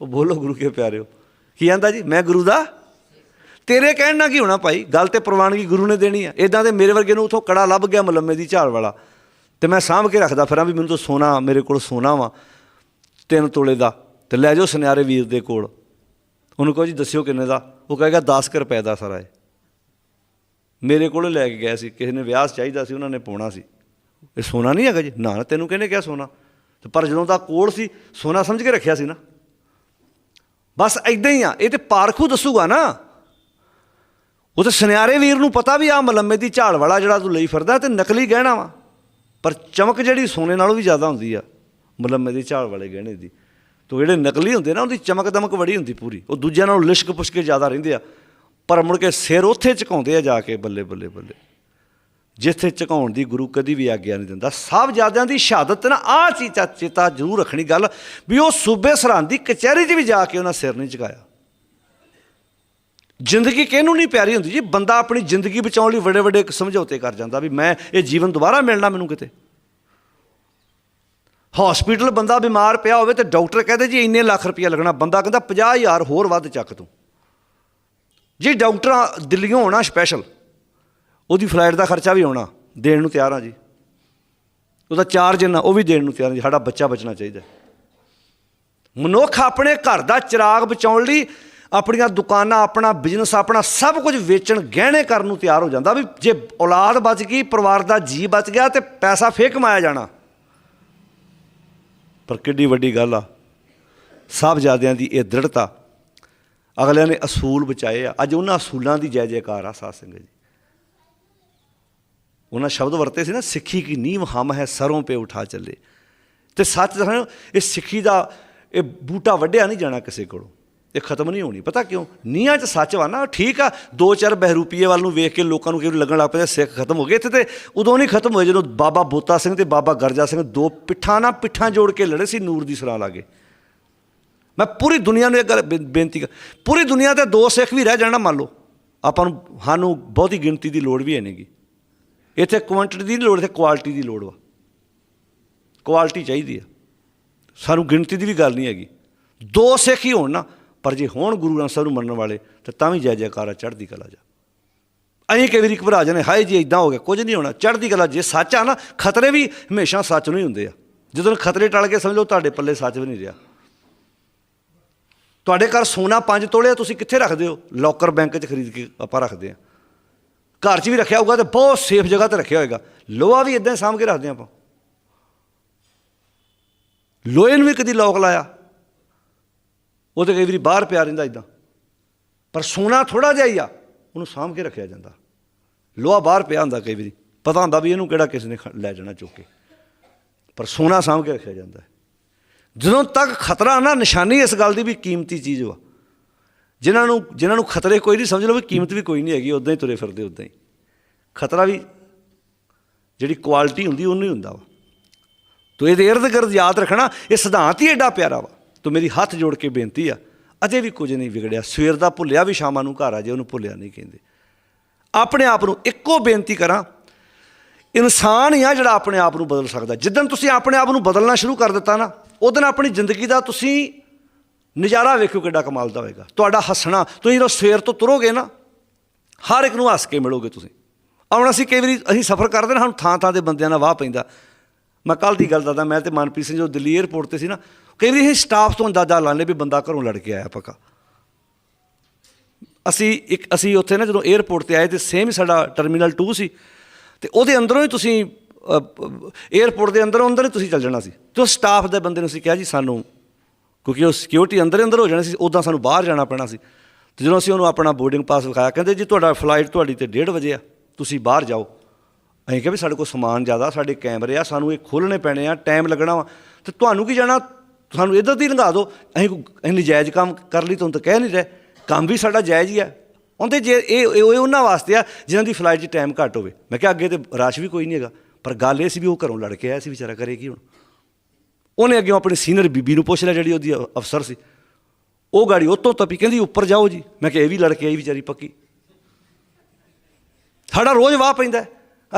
ਉਹ ਬੋਲੋ ਗੁਰੂ ਕੇ ਪਿਆਰਿਓ। ਕੀ ਆਂਦਾ ਜੀ? ਮੈਂ ਗੁਰੂ ਦਾ? ਤੇਰੇ ਕਹਿਣ ਨਾਲ ਕੀ ਹੋਣਾ ਭਾਈ? ਗੱਲ ਤੇ ਪ੍ਰਵਾਨਗੀ ਗੁਰੂ ਨੇ ਦੇਣੀ ਆ। ਇਦਾਂ ਦੇ ਮੇਰੇ ਵਰਗੇ ਨੂੰ ਉਥੋਂ ਕੜਾ ਲੱਭ ਗਿਆ ਮਲੰਮੇ ਦੀ ਝਾੜ ਵਾਲਾ। ਤੇ ਮੈਂ ਸਾਂਭ ਕੇ ਰੱਖਦਾ ਫਿਰਾਂ ਵੀ ਮੈਨੂੰ ਤਾਂ ਸੋਨਾ, ਮੇਰੇ ਕੋਲ ਸੋਨਾ ਵਾ, ਤਿੰਨ ਤੋਲੇ ਦਾ। ਤੇ ਲੈ ਜਾਓ ਸੁਨਿਆਰੇ ਵੀਰ ਦੇ ਕੋਲ। ਉਹਨੂੰ ਕਹੋ ਜੀ, ਦੱਸਿਓ ਕਿੰਨੇ ਦਾ? ਉਹ ਕਹੇਗਾ 10 ਕੁ ਰੁਪਏ ਦਾ ਸਾਰਾ ਇਹ। ਮੇਰੇ ਕੋਲ ਲੈ ਕੇ ਗਿਆ ਸੀ। ਕਿਸੇ ਨੇ ਵਿਆਹ ਚਾਹੀਦਾ ਸੀ, ਉਹਨਾਂ ਨੇ ਪਾਉਣਾ ਸੀ। ਇਹ ਸੋਨਾ ਨਹੀਂ ਹੈਗਾ ਜੀ। ਨਾ ਤੈਨੂੰ ਕਹਿੰਦੇ ਕਿਹਾ ਸੋਨਾ? ਪਰ ਜਦੋਂ ਦਾ ਕੋਲ ਸੀ, ਸੋਨਾ ਸਮਝ ਕੇ ਰੱਖਿਆ ਸੀ ਨਾ। ਬਸ ਐਦਾਂ ਹੀ ਆ, ਇਹ ਤੇ ਪਾਰਖੂ ਦੱਸੂਗਾ ਨਾ। ਉਹ ਤਾਂ ਸੁਨਿਆਰੇ ਵੀਰ ਨੂੰ ਪਤਾ ਵੀ ਆ ਮਲੰਮੇ ਦੀ ਝਾਲ ਵਾਲਾ ਜਿਹੜਾ ਤੂੰ ਲਈ ਫਿਰਦਾ ਤੇ ਨਕਲੀ ਗਹਿਣਾ ਵਾ। ਪਰ ਚਮਕ ਜਿਹੜੀ ਸੋਨੇ ਨਾਲੋਂ ਵੀ ਜ਼ਿਆਦਾ ਹੁੰਦੀ ਆ, ਮਲੰਮੇ ਦੀ ਝਾੜ ਵਾਲੇ ਗਹਿਣੇ ਦੀ। ਤੋ ਜਿਹੜੇ ਨਕਲੀ ਹੁੰਦੇ ਨਾ, ਉਹਦੀ ਚਮਕ ਦਮਕ ਬੜੀ ਹੁੰਦੀ ਪੂਰੀ। ਉਹ ਦੂਜਿਆਂ ਨਾਲੋਂ ਲਿਸ਼ਕ ਪੁਸ਼ਕੇ ਜ਼ਿਆਦਾ ਰਹਿੰਦੇ ਆ। ਪਰ ਮੁੜ ਕੇ ਸਿਰ ਉੱਥੇ ਝੁਕਾਉਂਦੇ ਆ ਜਾ ਕੇ ਬੱਲੇ ਬੱਲੇ ਬੱਲੇ ਜਿੱਥੇ ਝੁਕਾਉਣ ਦੀ ਗੁਰੂ ਕਦੀ ਵੀ ਆਗਿਆ ਨਹੀਂ ਦਿੰਦਾ। ਸਾਹਿਬਜ਼ਾਦਿਆਂ ਦੀ ਸ਼ਹਾਦਤ ਨਾ ਆ ਚੀਤਾ ਚੇਤਾ ਜ਼ਰੂਰ ਰੱਖਣੀ ਗੱਲ ਵੀ ਉਹ ਸੂਬੇ ਸਰਹੰਦ ਦੀ ਕਚਹਿਰੀ 'ਚ ਵੀ ਜਾ ਕੇ ਉਹਨਾਂ ਸਿਰ ਨਹੀਂ ਝੁਕਾਇਆ। ਜ਼ਿੰਦਗੀ ਕਿਹਨੂੰ ਨਹੀਂ ਪਿਆਰੀ ਹੁੰਦੀ ਜੀ? ਬੰਦਾ ਆਪਣੀ ਜ਼ਿੰਦਗੀ ਬਚਾਉਣ ਲਈ ਵੱਡੇ ਵੱਡੇ ਸਮਝੌਤੇ ਕਰ ਜਾਂਦਾ ਵੀ ਮੈਂ ਇਹ ਜੀਵਨ ਦੁਬਾਰਾ ਮਿਲਣਾ ਮੈਨੂੰ ਕਿਤੇ। ਹਸਪੀਟਲ ਬੰਦਾ ਬਿਮਾਰ ਪਿਆ ਹੋਵੇ ਤੇ ਡਾਕਟਰ ਕਹਿੰਦੇ ਜੀ ਇੰਨੇ ਲੱਖ ਰੁਪਇਆ ਲੱਗਣਾ। ਬੰਦਾ ਕਹਿੰਦਾ 50000 ਹੋਰ ਵੱਧ ਚੱਕ ਤੂੰ। ਜੀ ਡਾਕਟਰਾਂ ਦਿੱਲੀੋਂ ਆਉਣਾ ਸਪੈਸ਼ਲ ਉਹਦੀ ਫਲਾਈਟ ਦਾ ਖਰਚਾ ਵੀ ਆਉਣਾ, ਦੇਣ ਨੂੰ ਤਿਆਰ ਆ ਜੀ। ਉਹਦਾ ਚਾਰਜ ਇੰਨਾ ਉਹ ਵੀ ਦੇਣ ਨੂੰ ਤਿਆਰ ਆ ਜੀ, ਸਾਡਾ ਬੱਚਾ ਬਚਣਾ ਚਾਹੀਦਾ। ਮਨੁੱਖ ਆਪਣੇ ਘਰ ਦਾ ਚਿਰਾਗ ਬਚਾਉਣ ਲਈ ਆਪਣੀਆਂ ਦੁਕਾਨਾਂ, ਆਪਣਾ ਬਿਜ਼ਨਸ ਆਪਣਾ ਸਭ ਕੁਝ ਵੇਚਣ, ਗਹਿਣੇ ਕਰਨ ਨੂੰ ਤਿਆਰ ਹੋ ਜਾਂਦਾ ਵੀ ਜੇ ਔਲਾਦ ਬਚ ਗਈ, ਪਰਿਵਾਰ ਦਾ ਜੀ ਬਚ ਗਿਆ ਤੇ ਪੈਸਾ ਫੇਰ ਕਮਾਇਆ ਜਾਣਾ। ਪਰ ਕਿੱਡੀ ਵੱਡੀ ਗੱਲ ਆ, ਸਾਹਿਬਜ਼ਾਦਿਆਂ ਦੀ ਇਹ ਦ੍ਰਿੜਤਾ ਅਗਲਿਆਂ ਨੇ ਅਸੂਲ ਬਚਾਏ ਆ। ਅੱਜ ਉਹਨਾਂ ਅਸੂਲਾਂ ਦੀ ਜੈ ਜੈਕਾਰ ਆ, ਸਾਧ ਸੰਗਤ ਜੀ। ਉਹਨਾਂ ਸ਼ਬਦ ਵਰਤੇ ਸੀ ਨਾ, ਸਿੱਖੀ ਕੀ ਨੀਂਵ ਹਮ ਹੈ, ਸਰੋਂ ਪੇ ਉਠਾ ਚੱਲੇ। ਤੇ ਸੱਚ ਦੱਸਾਂ, ਇਹ ਸਿੱਖੀ ਦਾ, ਇਹ ਬੂਟਾ ਵੱਢਿਆ ਨਹੀਂ ਜਾਣਾ ਕਿਸੇ ਕੋਲੋਂ। ਇਹ ਖਤਮ ਨਹੀਂ ਹੋਣੀ। ਪਤਾ ਕਿਉਂ? ਨੀਹਾਂ 'ਚ ਸੱਚ ਵਾ ਨਾ, ਠੀਕ ਆ, ਦੋ ਚਾਰ ਬਹਿਰੂਪੀਏ ਵੱਲ ਨੂੰ ਵੇਖ ਕੇ ਲੋਕਾਂ ਨੂੰ ਕਿਉਂ ਲੱਗਣ ਲੱਗ ਪਿਆ ਸਿੱਖ ਖਤਮ ਹੋ ਗਏ ਇੱਥੇ ਤੇ। ਉਦੋਂ ਨਹੀਂ ਖਤਮ ਹੋਏ ਜਦੋਂ ਬਾਬਾ ਬੋਤਾ ਸਿੰਘ ਤੇ ਬਾਬਾ ਗਰਜਾ ਸਿੰਘ ਦੋ ਪਿੱਠਾਂ ਨਾਲ ਪਿੱਠਾਂ ਜੋੜ ਕੇ ਲੜੇ ਸੀ ਨੂਰ ਦੀ ਸਰਾਂ ਲਾਗੇ। ਮੈਂ ਪੂਰੀ ਦੁਨੀਆ ਨੂੰ ਇਹ ਗੱਲ ਬੇ- ਬੇਨਤੀ ਕਰ ਪੂਰੀ ਦੁਨੀਆ ਤੇ ਦੋ ਸਿੱਖ ਵੀ ਰਹਿ ਜਾਣਾ ਮੰਨ ਲਓ। ਆਪਾਂ ਨੂੰ, ਸਾਨੂੰ ਬਹੁਤੀ ਗਿਣਤੀ ਦੀ ਲੋੜ ਵੀ ਹੈ ਨਹੀਂਗੀ ਇੱਥੇ ਕੁਆਂਟੀਟੀ ਦੀ ਨਹੀਂ ਲੋੜ ਇੱਥੇ ਕੁਆਲਿਟੀ ਦੀ ਲੋੜ ਵਾ। ਕੁਆਲਿਟੀ ਚਾਹੀਦੀ ਆ। ਸਾਨੂੰ ਗਿਣਤੀ ਦੀ ਵੀ ਗੱਲ ਨਹੀਂ ਹੈਗੀ। ਦੋ ਸਿੱਖ ਹੀ ਹੋਣ ਨਾ ਪਰ ਜੇ ਹੋਣ ਗੁਰੂ ਗ੍ਰੰਥ ਸਾਹਿਬ ਨੂੰ ਮੰਨਣ ਵਾਲੇ ਤਾਂ ਤਾਂ ਵੀ ਜੈ ਜੈਕਾਰਾ ਚੜ੍ਹਦੀ ਕਲਾ ਜਾ ਅਸੀਂ ਕਈ ਵਾਰੀ ਘਬਰਾ ਜਾਂਦੇ ਹਾਏ ਜੀ ਇਦਾਂ ਹੋ ਗਿਆ ਕੁਝ ਨਹੀਂ ਹੋਣਾ। ਚੜ੍ਹਦੀ ਕਲਾ ਜੇ ਸੱਚ ਆ ਨਾ ਖਤਰੇ ਵੀ ਹਮੇਸ਼ਾ ਸੱਚ ਨੂੰ ਹੀ ਹੁੰਦੇ ਆ। ਜਦੋਂ ਖਤਰੇ ਟਲ ਕੇ ਸਮਝ ਲਓ ਤੁਹਾਡੇ ਪੱਲੇ ਸੱਚ ਵੀ ਨਹੀਂ ਰਿਹਾ। ਤੁਹਾਡੇ ਘਰ ਸੋਨਾ 5 ਤੋਲੇ ਆ, ਤੁਸੀਂ ਕਿੱਥੇ ਰੱਖਦੇ ਹੋ? ਲੋਕਰ ਬੈਂਕ 'ਚ ਖਰੀਦ ਕੇ ਆਪਾਂ ਰੱਖਦੇ ਆ। ਘਰ 'ਚ ਵੀ ਰੱਖਿਆ ਹੋਊਗਾ ਤੇ ਬਹੁਤ ਸੇਫ ਜਗ੍ਹਾ ਤੇ ਰੱਖਿਆ ਹੋਏਗਾ। ਲੋਹਾ ਵੀ ਇਦਾਂ ਸਾਂਭ ਕੇ ਰੱਖਦੇ ਆਪਾਂ। ਲੋਹੇ ਨੂੰ ਵੀ ਕਦੀ ਲੋਕ ਲਾਇਆ। ਉਹ ਤੇ ਕਈ ਵਾਰੀ ਬਾਹਰ ਪਿਆ ਰਹਿੰਦਾ ਇਦਾਂ ਪਰ ਸੋਨਾ ਥੋੜਾ ਜਿਹਾ ਹੀ ਆ, ਉਹਨੂੰ ਸਾਂਭ ਕੇ ਰੱਖਿਆ ਜਾਂਦਾ। ਲੋਹਾ ਬਾਹਰ ਪਿਆ ਹੁੰਦਾ ਕਈ ਵਾਰੀ। ਪਤਾ ਹੁੰਦਾ ਵੀ ਇਹਨੂੰ ਕਿਹੜਾ ਕਿਸੇ ਨੇ ਖ- ਲੈ ਜਾਣਾ ਚੁੱਕ ਕੇ। ਪਰ ਸੋਨਾ ਸਾਂਭ ਕੇ ਰੱਖਿਆ ਜਾਂਦਾ ਜਦੋਂ ਤੱਕ ਖਤਰਾ ਨਾ, ਨਿਸ਼ਾਨੀ ਇਸ ਗੱਲ ਦੀ ਵੀ ਕੀਮਤੀ ਚੀਜ਼ ਵਾ। ਜਿਨ੍ਹਾਂ ਨੂੰ ਜਿਨ੍ਹਾਂ ਨੂੰ ਖਤਰੇ ਕੋਈ ਨਹੀਂ, ਸਮਝ ਲਓ ਵੀ ਕੀਮਤ ਵੀ ਕੋਈ ਨਹੀਂ ਹੈਗੀ ਉਦਾਂ ਹੀ ਤੁਰੇ ਫਿਰਦੇ ਉਦਾਂ ਹੀ। ਖਤਰਾ ਵੀ ਜਿਹੜੀ ਕੁਆਲਿਟੀ ਹੁੰਦੀ, ਉਹਨੂੰ ਹੀ ਹੁੰਦਾ ਵਾ। ਤੋ ਇਹਦੇ ਇਰਦ ਗਿਰਦ ਯਾਦ ਰੱਖਣਾ, ਇਹ ਸਿਧਾਂਤ ਹੀ ਐਡਾ ਪਿਆਰਾ ਵਾ। ਤੋ ਮੇਰੀ ਹੱਥ ਜੋੜ ਕੇ ਬੇਨਤੀ ਆ, ਅਜੇ ਵੀ ਕੁਝ ਨਹੀਂ ਵਿਗੜਿਆ, ਸਵੇਰ ਦਾ ਭੁੱਲਿਆ ਵੀ ਸ਼ਾਮਾਂ ਨੂੰ ਘਰ ਆ ਜੇ ਉਹਨੂੰ ਭੁੱਲਿਆ ਨਹੀਂ ਕਹਿੰਦੇ। ਆਪਣੇ ਆਪ ਨੂੰ ਇੱਕੋ ਬੇਨਤੀ ਕਰਾਂ, ਇਨਸਾਨ ਹੀ ਆ ਜਿਹੜਾ ਆਪਣੇ ਆਪ ਨੂੰ ਬਦਲ ਸਕਦਾ। ਜਿੱਦਣ ਤੁਸੀਂ ਆਪਣੇ ਆਪ ਨੂੰ ਬਦਲਣਾ ਸ਼ੁਰੂ ਕਰ ਦਿੱਤਾ ਨਾ ਉਦੋਂ ਆਪਣੀ ਜ਼ਿੰਦਗੀ ਦਾ ਤੁਸੀਂ ਨਜ਼ਾਰਾ ਵੇਖਿਓ ਕਿੱਡਾ ਕਮਾਲ ਦਾ ਹੋਵੇਗਾ ਤੁਹਾਡਾ ਹੱਸਣਾ, ਤੁਸੀਂ ਜਦੋਂ ਸਵੇਰ ਤੋਂ ਤੁਰੋਗੇ ਨਾ, ਹਰ ਇੱਕ ਨੂੰ ਹੱਸ ਕੇ ਮਿਲੋਗੇ ਤੁਸੀਂ। ਆਉਣਾ ਸੀ, ਕਈ ਵਾਰੀ ਅਸੀਂ ਸਫ਼ਰ ਕਰਦੇ ਨਾ, ਸਾਨੂੰ ਥਾਂ ਥਾਂ ਦੇ ਬੰਦਿਆਂ ਨਾਲ ਵਾਹ ਪੈਂਦਾ। ਮੈਂ ਕੱਲ ਦੀ ਗੱਲ ਦੱਸਦਾ, ਮੈਂ ਤੇ ਮਨਪ੍ਰੀਤ ਸਿੰਘ ਜਦੋਂ ਦਿੱਲੀ 에ਅਰਪੋਰਟ ਤੇ ਸੀ ਨਾ, ਕਈ ਵਾਰੀ ਅਸੀਂ ਸਟਾਫ ਤੋਂ ਅੰਦਾਜ਼ਾ ਲਾਣੇ ਵੀ ਬੰਦਾ ਘਰੋਂ ਲੜ ਕੇ ਆਇਆ ਪੱਕਾ। ਅਸੀਂ ਇੱਕ, ਅਸੀਂ ਉੱਥੇ ਨਾ ਜਦੋਂ 에ਅਰਪੋਰਟ ਤੇ ਆਏ ਤੇ ਸੇਮ ਸਾਡਾ ਟਰਮੀਨਲ 2 ਸੀ, ਤੇ ਉਹਦੇ ਅੰਦਰੋਂ ਹੀ ਤੁਸੀਂ 에ਅਰਪੋਰਟ ਦੇ ਅੰਦਰੋਂ ਅੰਦਰ ਹੀ ਤੁਸੀਂ ਚੱਲ ਜਾਣਾ ਸੀ। ਤੇ ਉਹ ਸਟਾਫ ਦੇ ਬੰਦੇ ਨੂੰ ਅਸੀਂ ਕਿਹਾ ਜੀ, ਸਾਨੂੰ ਕਿਉਂਕਿ ਉਹ ਸਿਕਿਉਰਿਟੀ ਅੰਦਰ ਅੰਦਰ ਹੋ ਜਾਣਾ ਸੀ ਉਦਾਂ ਸਾਨੂੰ ਬਾਹਰ ਜਾਣਾ ਪੈਣਾ ਸੀ। ਤੇ ਜਦੋਂ ਅਸੀਂ ਉਹਨੂੰ ਆਪਣਾ ਬੋਰਡਿੰਗ ਪਾਸ ਵਿਖਾਇਆ, ਕਹਿੰਦੇ ਜੀ ਤੁਹਾਡਾ ਫਲਾਈਟ ਤੁਹਾਡੀ ਤੇ 1:30 ਵਜੇ ਆ, ਤੁਸੀਂ ਬਾਹਰ ਜਾਓ। ਅਸੀਂ ਕਿਹਾ ਵੀ ਸਾਡੇ ਕੋਲ ਸਮਾਨ ਜ਼ਿਆਦਾ, ਸਾਡੇ ਕੈਮਰੇ ਆ, ਸਾਨੂੰ ਇਹ ਖੋਲਣੇ ਪੈਣੇ ਆ ਟਾਈਮ ਲੱਗਣਾ ਵਾ। ਤੇ ਤੁਹਾਨੂੰ ਕੀ ਜਾਣਾ? ਸਾਨੂੰ ਇੱਧਰ ਦੀ ਲੰਘਾ ਦਿਓ। ਅਸੀਂ ਕੋਈ- ਅਸੀਂ ਨਜਾਇਜ਼ ਕੰਮ ਕਰ ਲਈ, ਤੁਹਾਨੂੰ ਤਾਂ ਕਹਿ ਨਹੀਂ ਰਹੇ। ਕੰਮ ਵੀ ਸਾਡਾ ਜਾਇਜ਼ ਹੀ ਆ। ਉਹਦੇ ਜੇ ਇਹ ਇਹ ਇਹ ਉਹਨਾਂ ਵਾਸਤੇ ਆ, ਜਿਨ੍ਹਾਂ ਦੀ ਫਲਾਈਟ 'ਚ ਟਾਈਮ ਘੱਟ ਹੋਵੇ। ਮੈਂ ਕਿਹਾ ਅੱਗੇ ਤੇ ਰਸ਼ ਵੀ ਕੋਈ ਨਹੀਂ ਹੈਗਾ। ਪਰ ਗੱਲ ਇਹ ਸੀ ਵੀ ਉਹ ਘਰੋਂ ਲੜ ਕੇ ਆਇਆ ਸੀ, ਵਿਚਾਰਾ ਕਰੇ ਕੀ ਹੁਣ? ਉਹਨੇ ਅੱਗੇ ਆਪਣੀ ਸੀਨੀਅਰ ਬੀਬੀ ਨੂੰ ਪੁੱਛ ਲਿਆ ਜਿਹੜੀ ਉਹਦੀ ਅਫਸਰ ਸੀ। ਉਹ ਗਾੜੀ ਉਤੋਂ ਤਪੀ, ਕਹਿੰਦੀ, ਉੱਪਰ ਜਾਓ ਜੀ। ਮੈਂ ਕਿਹਾ, ਇਹ ਵੀ ਲੜ ਕੇ ਆਈ ਵਿਚਾਰੀ ਪੱਕੀ। ਸਾਡਾ ਰੋਜ਼ ਵਾਹ ਪੈਂਦਾ।